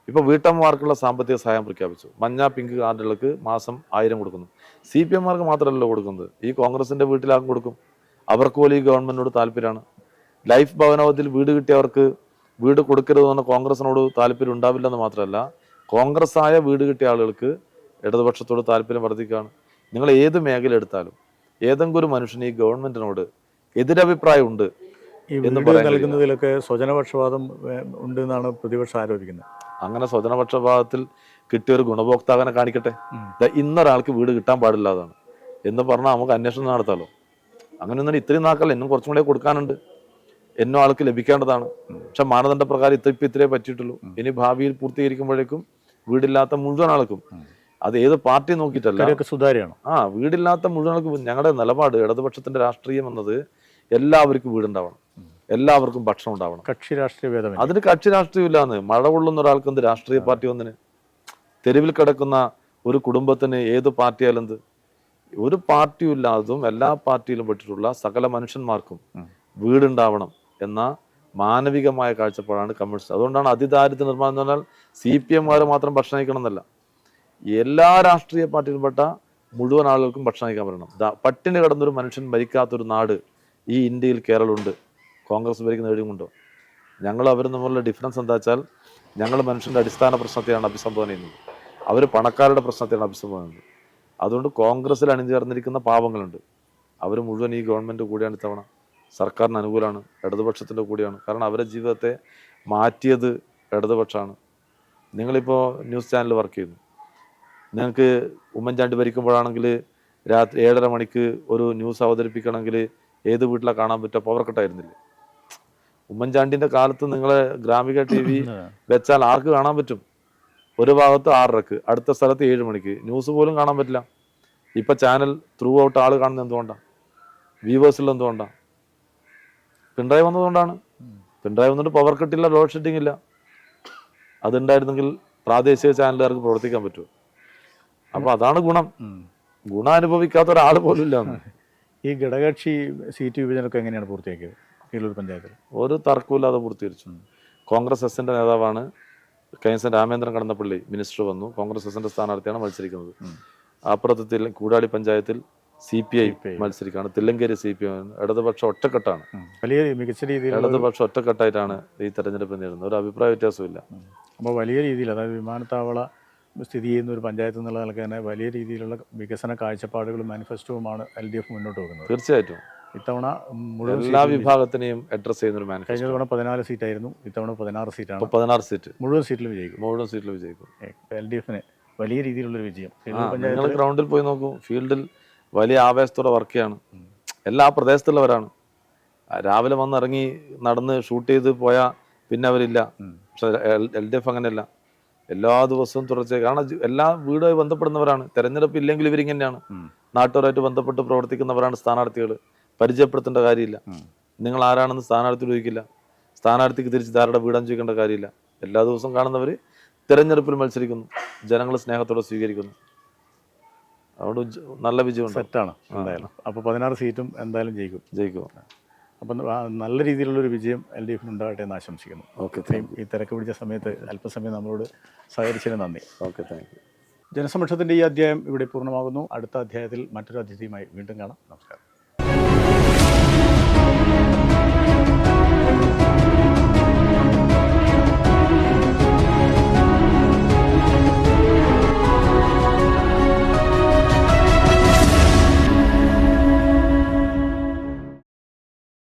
ഇപ്പൊ വീട്ടമ്മമാർക്കുള്ള സാമ്പത്തിക സഹായം പ്രഖ്യാപിച്ചു. മഞ്ഞ പിങ്ക് കാർഡുകൾക്ക് മാസം ആയിരം കൊടുക്കുന്നു. സി പി എംമാർക്ക് മാത്രമല്ലല്ലോ കൊടുക്കുന്നത്. ഈ കോൺഗ്രസിന്റെ വീട്ടിലാകും കൊടുക്കും? അവർക്ക് പോലും ഈ ഗവൺമെന്റിനോട് താല്പര്യമാണ്. ലൈഫ് ഭവനവത്തിൽ വീട് കിട്ടിയവർക്ക് വീട് കൊടുക്കരുതെന്ന് കോൺഗ്രസിനോട് താല്പര്യം ഉണ്ടാവില്ലെന്ന് മാത്രമല്ല കോൺഗ്രസ് ആയ വീട് കിട്ടിയ ആളുകൾക്ക് ഇടതുപക്ഷത്തോട് താല്പര്യം വർദ്ധിക്കുകയാണ്. നിങ്ങൾ ഏത് മേഖല എടുത്താലും ഏതെങ്കിലും ഒരു മനുഷ്യന് ഈ ഗവൺമെന്റിനോട് എതിരഭിപ്രായം ഉണ്ട് എന്ന് വീട് പറയാൻ നൽകുന്നതിലൊക്കെ സ്വജനപക്ഷപാതം ഉണ്ട് എന്നാണ് പ്രതിപക്ഷം ആരോപിക്കുന്നത്. അങ്ങനെ സ്വജനപക്ഷപാതത്തിൽ കിട്ടിയ ഒരു ഗുണഭോക്താവിനെ കാണിക്കട്ടെ. ഇന്നൊരാൾക്ക് വീട് കിട്ടാൻ പാടില്ലാതാണ്. എന്ന് പറഞ്ഞാൽ നമുക്ക് അന്വേഷണം നടത്താലോ? അങ്ങനെ ഒന്നും ഇത്രയും നാക്കല്ല എന്നും കുറച്ചും കൂടെ കൊടുക്കാനുണ്ട്. എന്നോ ആൾക്ക് ലഭിക്കേണ്ടതാണ്. പക്ഷെ മാനദണ്ഡ പ്രകാരം ഇത്ര ഇപ്പം ഇത്രേ പറ്റിയിട്ടുള്ളൂ. ഇനി ഭാവിയിൽ പൂർത്തീകരിക്കുമ്പോഴേക്കും വീടില്ലാത്ത മുഴുവൻ ആൾക്കും അത് ഏത് പാർട്ടി നോക്കിയിട്ടല്ല. സുതാര്യമാണ്? ആ വീടില്ലാത്ത മുഴുവൻ ആൾക്കും ഞങ്ങളുടെ നിലപാട് ഇടതുപക്ഷത്തിന്റെ രാഷ്ട്രീയം എന്നത് എല്ലാവർക്കും വീടുണ്ടാവണം. എല്ലാവർക്കും ഭക്ഷണം ഉണ്ടാവണം. കക്ഷി രാഷ്ട്രീയ ഭേദം അതിന് കക്ഷി രാഷ്ട്രീയം ഇല്ലാന്ന് മഴ കൊള്ളുന്ന ഒരാൾക്ക് എന്ത് രാഷ്ട്രീയ പാർട്ടി ഒന്നിന് തെരുവിൽ കിടക്കുന്ന ഒരു കുടുംബത്തിന് ഏത് പാർട്ടിയാലെന്ത് എന്ത്? ഒരു പാർട്ടിയും ഇല്ലാതും എല്ലാ പാർട്ടിയിലും പെട്ടിട്ടുള്ള സകല മനുഷ്യന്മാർക്കും വീടുണ്ടാവണം എന്ന മാനവികമായ കാഴ്ചപ്പാടാണ് കമ്മ്യൂണിസ്റ്റ്. അതുകൊണ്ടാണ് അതിദാരിദ്ര്യ നിർമ്മാണം എന്ന് പറഞ്ഞാൽ സി പി എംകാർ മാത്രം ഭക്ഷണം കഴിക്കണം എന്നല്ല എല്ലാ രാഷ്ട്രീയ പാർട്ടിയിൽപ്പെട്ട മുഴുവൻ ആളുകൾക്കും ഭക്ഷണം കഴിക്കാൻ പറ്റണം. പട്ടിണി കിടന്നൊരു മനുഷ്യൻ ഭരിക്കാത്തൊരു നാട് ഈ ഇന്ത്യയിൽ കേരളമുണ്ട്. കോൺഗ്രസ് ഭരിക്കുന്ന കഴിയുമുണ്ടോ ഞങ്ങൾ അവരും തമ്മിലുള്ള ഡിഫറൻസ് എന്താ വെച്ചാൽ ഞങ്ങൾ മനുഷ്യന്റെ അടിസ്ഥാന പ്രശ്നത്തെയാണ് അഭിസംബോധന ചെയ്യുന്നത്. അവർ പണക്കാരുടെ പ്രശ്നത്തെയാണ് അഭിസംബോധന ചെയ്യുന്നത്. അതുകൊണ്ട് കോൺഗ്രസ്സിൽ അണിചേർന്നിരിക്കുന്ന പാവങ്ങളുണ്ട്. അവർ മുഴുവൻ ഈ ഗവൺമെന്റ് കൂടിയാണ് ഇത്തവണ. സർക്കാരിന് അനുകൂലമാണ് ഇടതുപക്ഷത്തിന്റെ കൂടിയാണ്. കാരണം അവരുടെ ജീവിതത്തെ മാറ്റിയത് ഇടതുപക്ഷമാണ്. നിങ്ങളിപ്പോൾ ന്യൂസ് ചാനൽ വർക്ക് ചെയ്യുന്നു. നിങ്ങൾക്ക് ഉമ്മൻചാണ്ടി ഭരിക്കുമ്പോഴാണെങ്കിൽ രാത്രി ഏഴര മണിക്ക് ഒരു ന്യൂസ് അവതരിപ്പിക്കണമെങ്കിൽ ഏത് വീട്ടിലാണ് കാണാൻ പറ്റുക? പവർ കട്ടായിരുന്നില്ലേ? ഉമ്മൻചാണ്ടിന്റെ കാലത്ത് നിങ്ങളെ ഗ്രാമിക ടി വി [laughs] വെച്ചാൽ ആർക്ക് കാണാൻ പറ്റും? ഒരു ഭാഗത്ത് ആറരക്ക് അടുത്ത സ്ഥലത്ത് ഏഴ് മണിക്ക്. ന്യൂസ് പോലും കാണാൻ പറ്റില്ല. ഇപ്പം ചാനൽ ത്രൂ ഔട്ട് ആൾ കാണുന്നത് എന്തുകൊണ്ടാണ് വ്യൂവേഴ്സിൽ എന്തുകൊണ്ടാണ് പിണറായി വന്നതുകൊണ്ടാണ്. പിണറായി വന്നിട്ട് പവർ കട്ടില്ല ലോഡ് ഷെഡിങ് ഇല്ല. അതുണ്ടായിരുന്നെങ്കിൽ പ്രാദേശിക ചാനലുകാർക്ക് പ്രവർത്തിക്കാൻ പറ്റുമോ? അപ്പൊ അതാണ് ഗുണം. ഗുണം അനുഭവിക്കാത്ത ഒരാൾ പോലും ഇല്ല ഈ ഘടകകക്ഷി സീറ്റ് വിഭജനമൊക്കെ എങ്ങനെയാണ് പൂർത്തിയാക്കിയത്? കീഴൂർ പഞ്ചായത്തിൽ. ഒരു തർക്കമില്ലാതെ പൂർത്തീകരിച്ചു. കോൺഗ്രസ് എസിന്റെ നേതാവാണ് കൈൻസൻ രാമേന്ദ്രൻ കടന്നപ്പള്ളി മിനിസ്റ്റർ വന്നു. കോൺഗ്രസ് എസിന്റെ സ്ഥാനാർത്ഥിയാണ് മത്സരിക്കുന്നത്. അപ്പുറത്ത് തില്ല- പഞ്ചായത്തിൽ C P I. മത്സരിക്കുകയാണ്. Thillankeri C P I. ഇടതുപക്ഷം ഒറ്റക്കെട്ടാണ്. വലിയ മികച്ച രീതിയിൽ ഇടതുപക്ഷം ഒറ്റക്കെട്ടായിട്ടാണ് ഈ തെരഞ്ഞെടുപ്പ് നേരിടുന്നത്. ഒരു അഭിപ്രായ വ്യത്യാസമില്ല അപ്പോൾ വലിയ രീതിയിൽ അതായത് വിമാനത്താവള സ്ഥിതി ചെയ്യുന്ന ഒരു പഞ്ചായത്ത് എന്നുള്ള നിലയ്ക്ക് തന്നെ വലിയ രീതിയിലുള്ള വികസന കാഴ്ചപ്പാടുകളും മാനിഫെസ്റ്റോവുമാണ് എൽ ഡി എഫ് മുന്നോട്ട് വെക്കുന്നത്. തീർച്ചയായിട്ടും. ഇത്തവണ മുഴുവൻ എല്ലാ വിഭാഗത്തിനെയും അഡ്രസ് ചെയ്യുന്ന ഒരു കഴിഞ്ഞ മാനിഫെസ്റ്റോ തവണ പതിനാല് സീറ്റായിരുന്നു ഇത്തവണ പതിനാറ് സീറ്റ് സീറ്റാണ് പതിനാറ് സീറ്റ്. മുഴുവൻ സീറ്റിലും വിജയിക്കും. മുഴുവൻ സീറ്റിൽ വിജയിക്കും. എൽ ഡി എഫിന് വലിയ രീതിയിലുള്ളൊരു വിജയം. ആ നിങ്ങൾ പഞ്ചായത്തിൽ ഗ്രൗണ്ടിൽ പോയി നോക്കൂ. ഫീൽഡിൽ വലിയ ആവേശത്തോടെ വർക്ക് ചെയ്യാണ്. എല്ലാ പ്രദേശത്തുള്ളവരാണ്. രാവിലെ വന്നിറങ്ങി നടന്ന് ഷൂട്ട് ചെയ്ത് പോയാൽ പിന്നെ അവരില്ല. പക്ഷെ എൽ ഡി എഫ് അങ്ങനെയല്ല. എല്ലാ ദിവസവും തുടർച്ചയായി. കാരണം ജി- എല്ലാ വീടുമായി ബന്ധപ്പെടുന്നവരാണ്. തെരഞ്ഞെടുപ്പ് ഇല്ലെങ്കിൽ ഇവരിങ്ങനെയാണ്. നാട്ടുകാരായിട്ട് ബന്ധപ്പെട്ട് പ്രവർത്തിക്കുന്നവരാണ് സ്ഥാനാർത്ഥികൾ പരിചയപ്പെടുത്തേണ്ട കാര്യമില്ല. നിങ്ങൾ ആരാണെന്ന് സ്ഥാനാർത്ഥി ചോദിക്കില്ല. സ്ഥാനാർത്ഥിക്ക് തിരിച്ച് ധാരുടെ വീടാൻ ചോദിക്കേണ്ട കാര്യമില്ല. എല്ലാ ദിവസവും കാണുന്നവർ തിരഞ്ഞെടുപ്പിൽ മത്സരിക്കുന്നു. ജനങ്ങൾ സ്നേഹത്തോടെ സ്വീകരിക്കുന്നു. അതുകൊണ്ട് നല്ല വിജയം സെറ്റാണ് എന്തായാലും. അപ്പോൾ പതിനാറ് സീറ്റും എന്തായാലും ജയിക്കും. ജയിക്കും. അപ്പം നല്ല രീതിയിലുള്ളൊരു വിജയം എൽ ഡി എഫിന് ഉണ്ടാകട്ടെ എന്ന് ആശംസിക്കുന്നു. ഓക്കെ ഇത്രയും ഈ തിരക്ക് പിടിച്ച സമയത്ത് അല്പസമയം നമ്മളോട് സഹകരിച്ചതിന് നന്ദി. Okay thank you. ജനസംരക്ഷണത്തിന്റെ ഈ അധ്യായം ഇവിടെ പൂർണമാകുന്നു. അടുത്ത അധ്യായത്തിൽ മറ്റൊരു അതിഥിയുമായി വീണ്ടും കാണാം. നമസ്കാരം.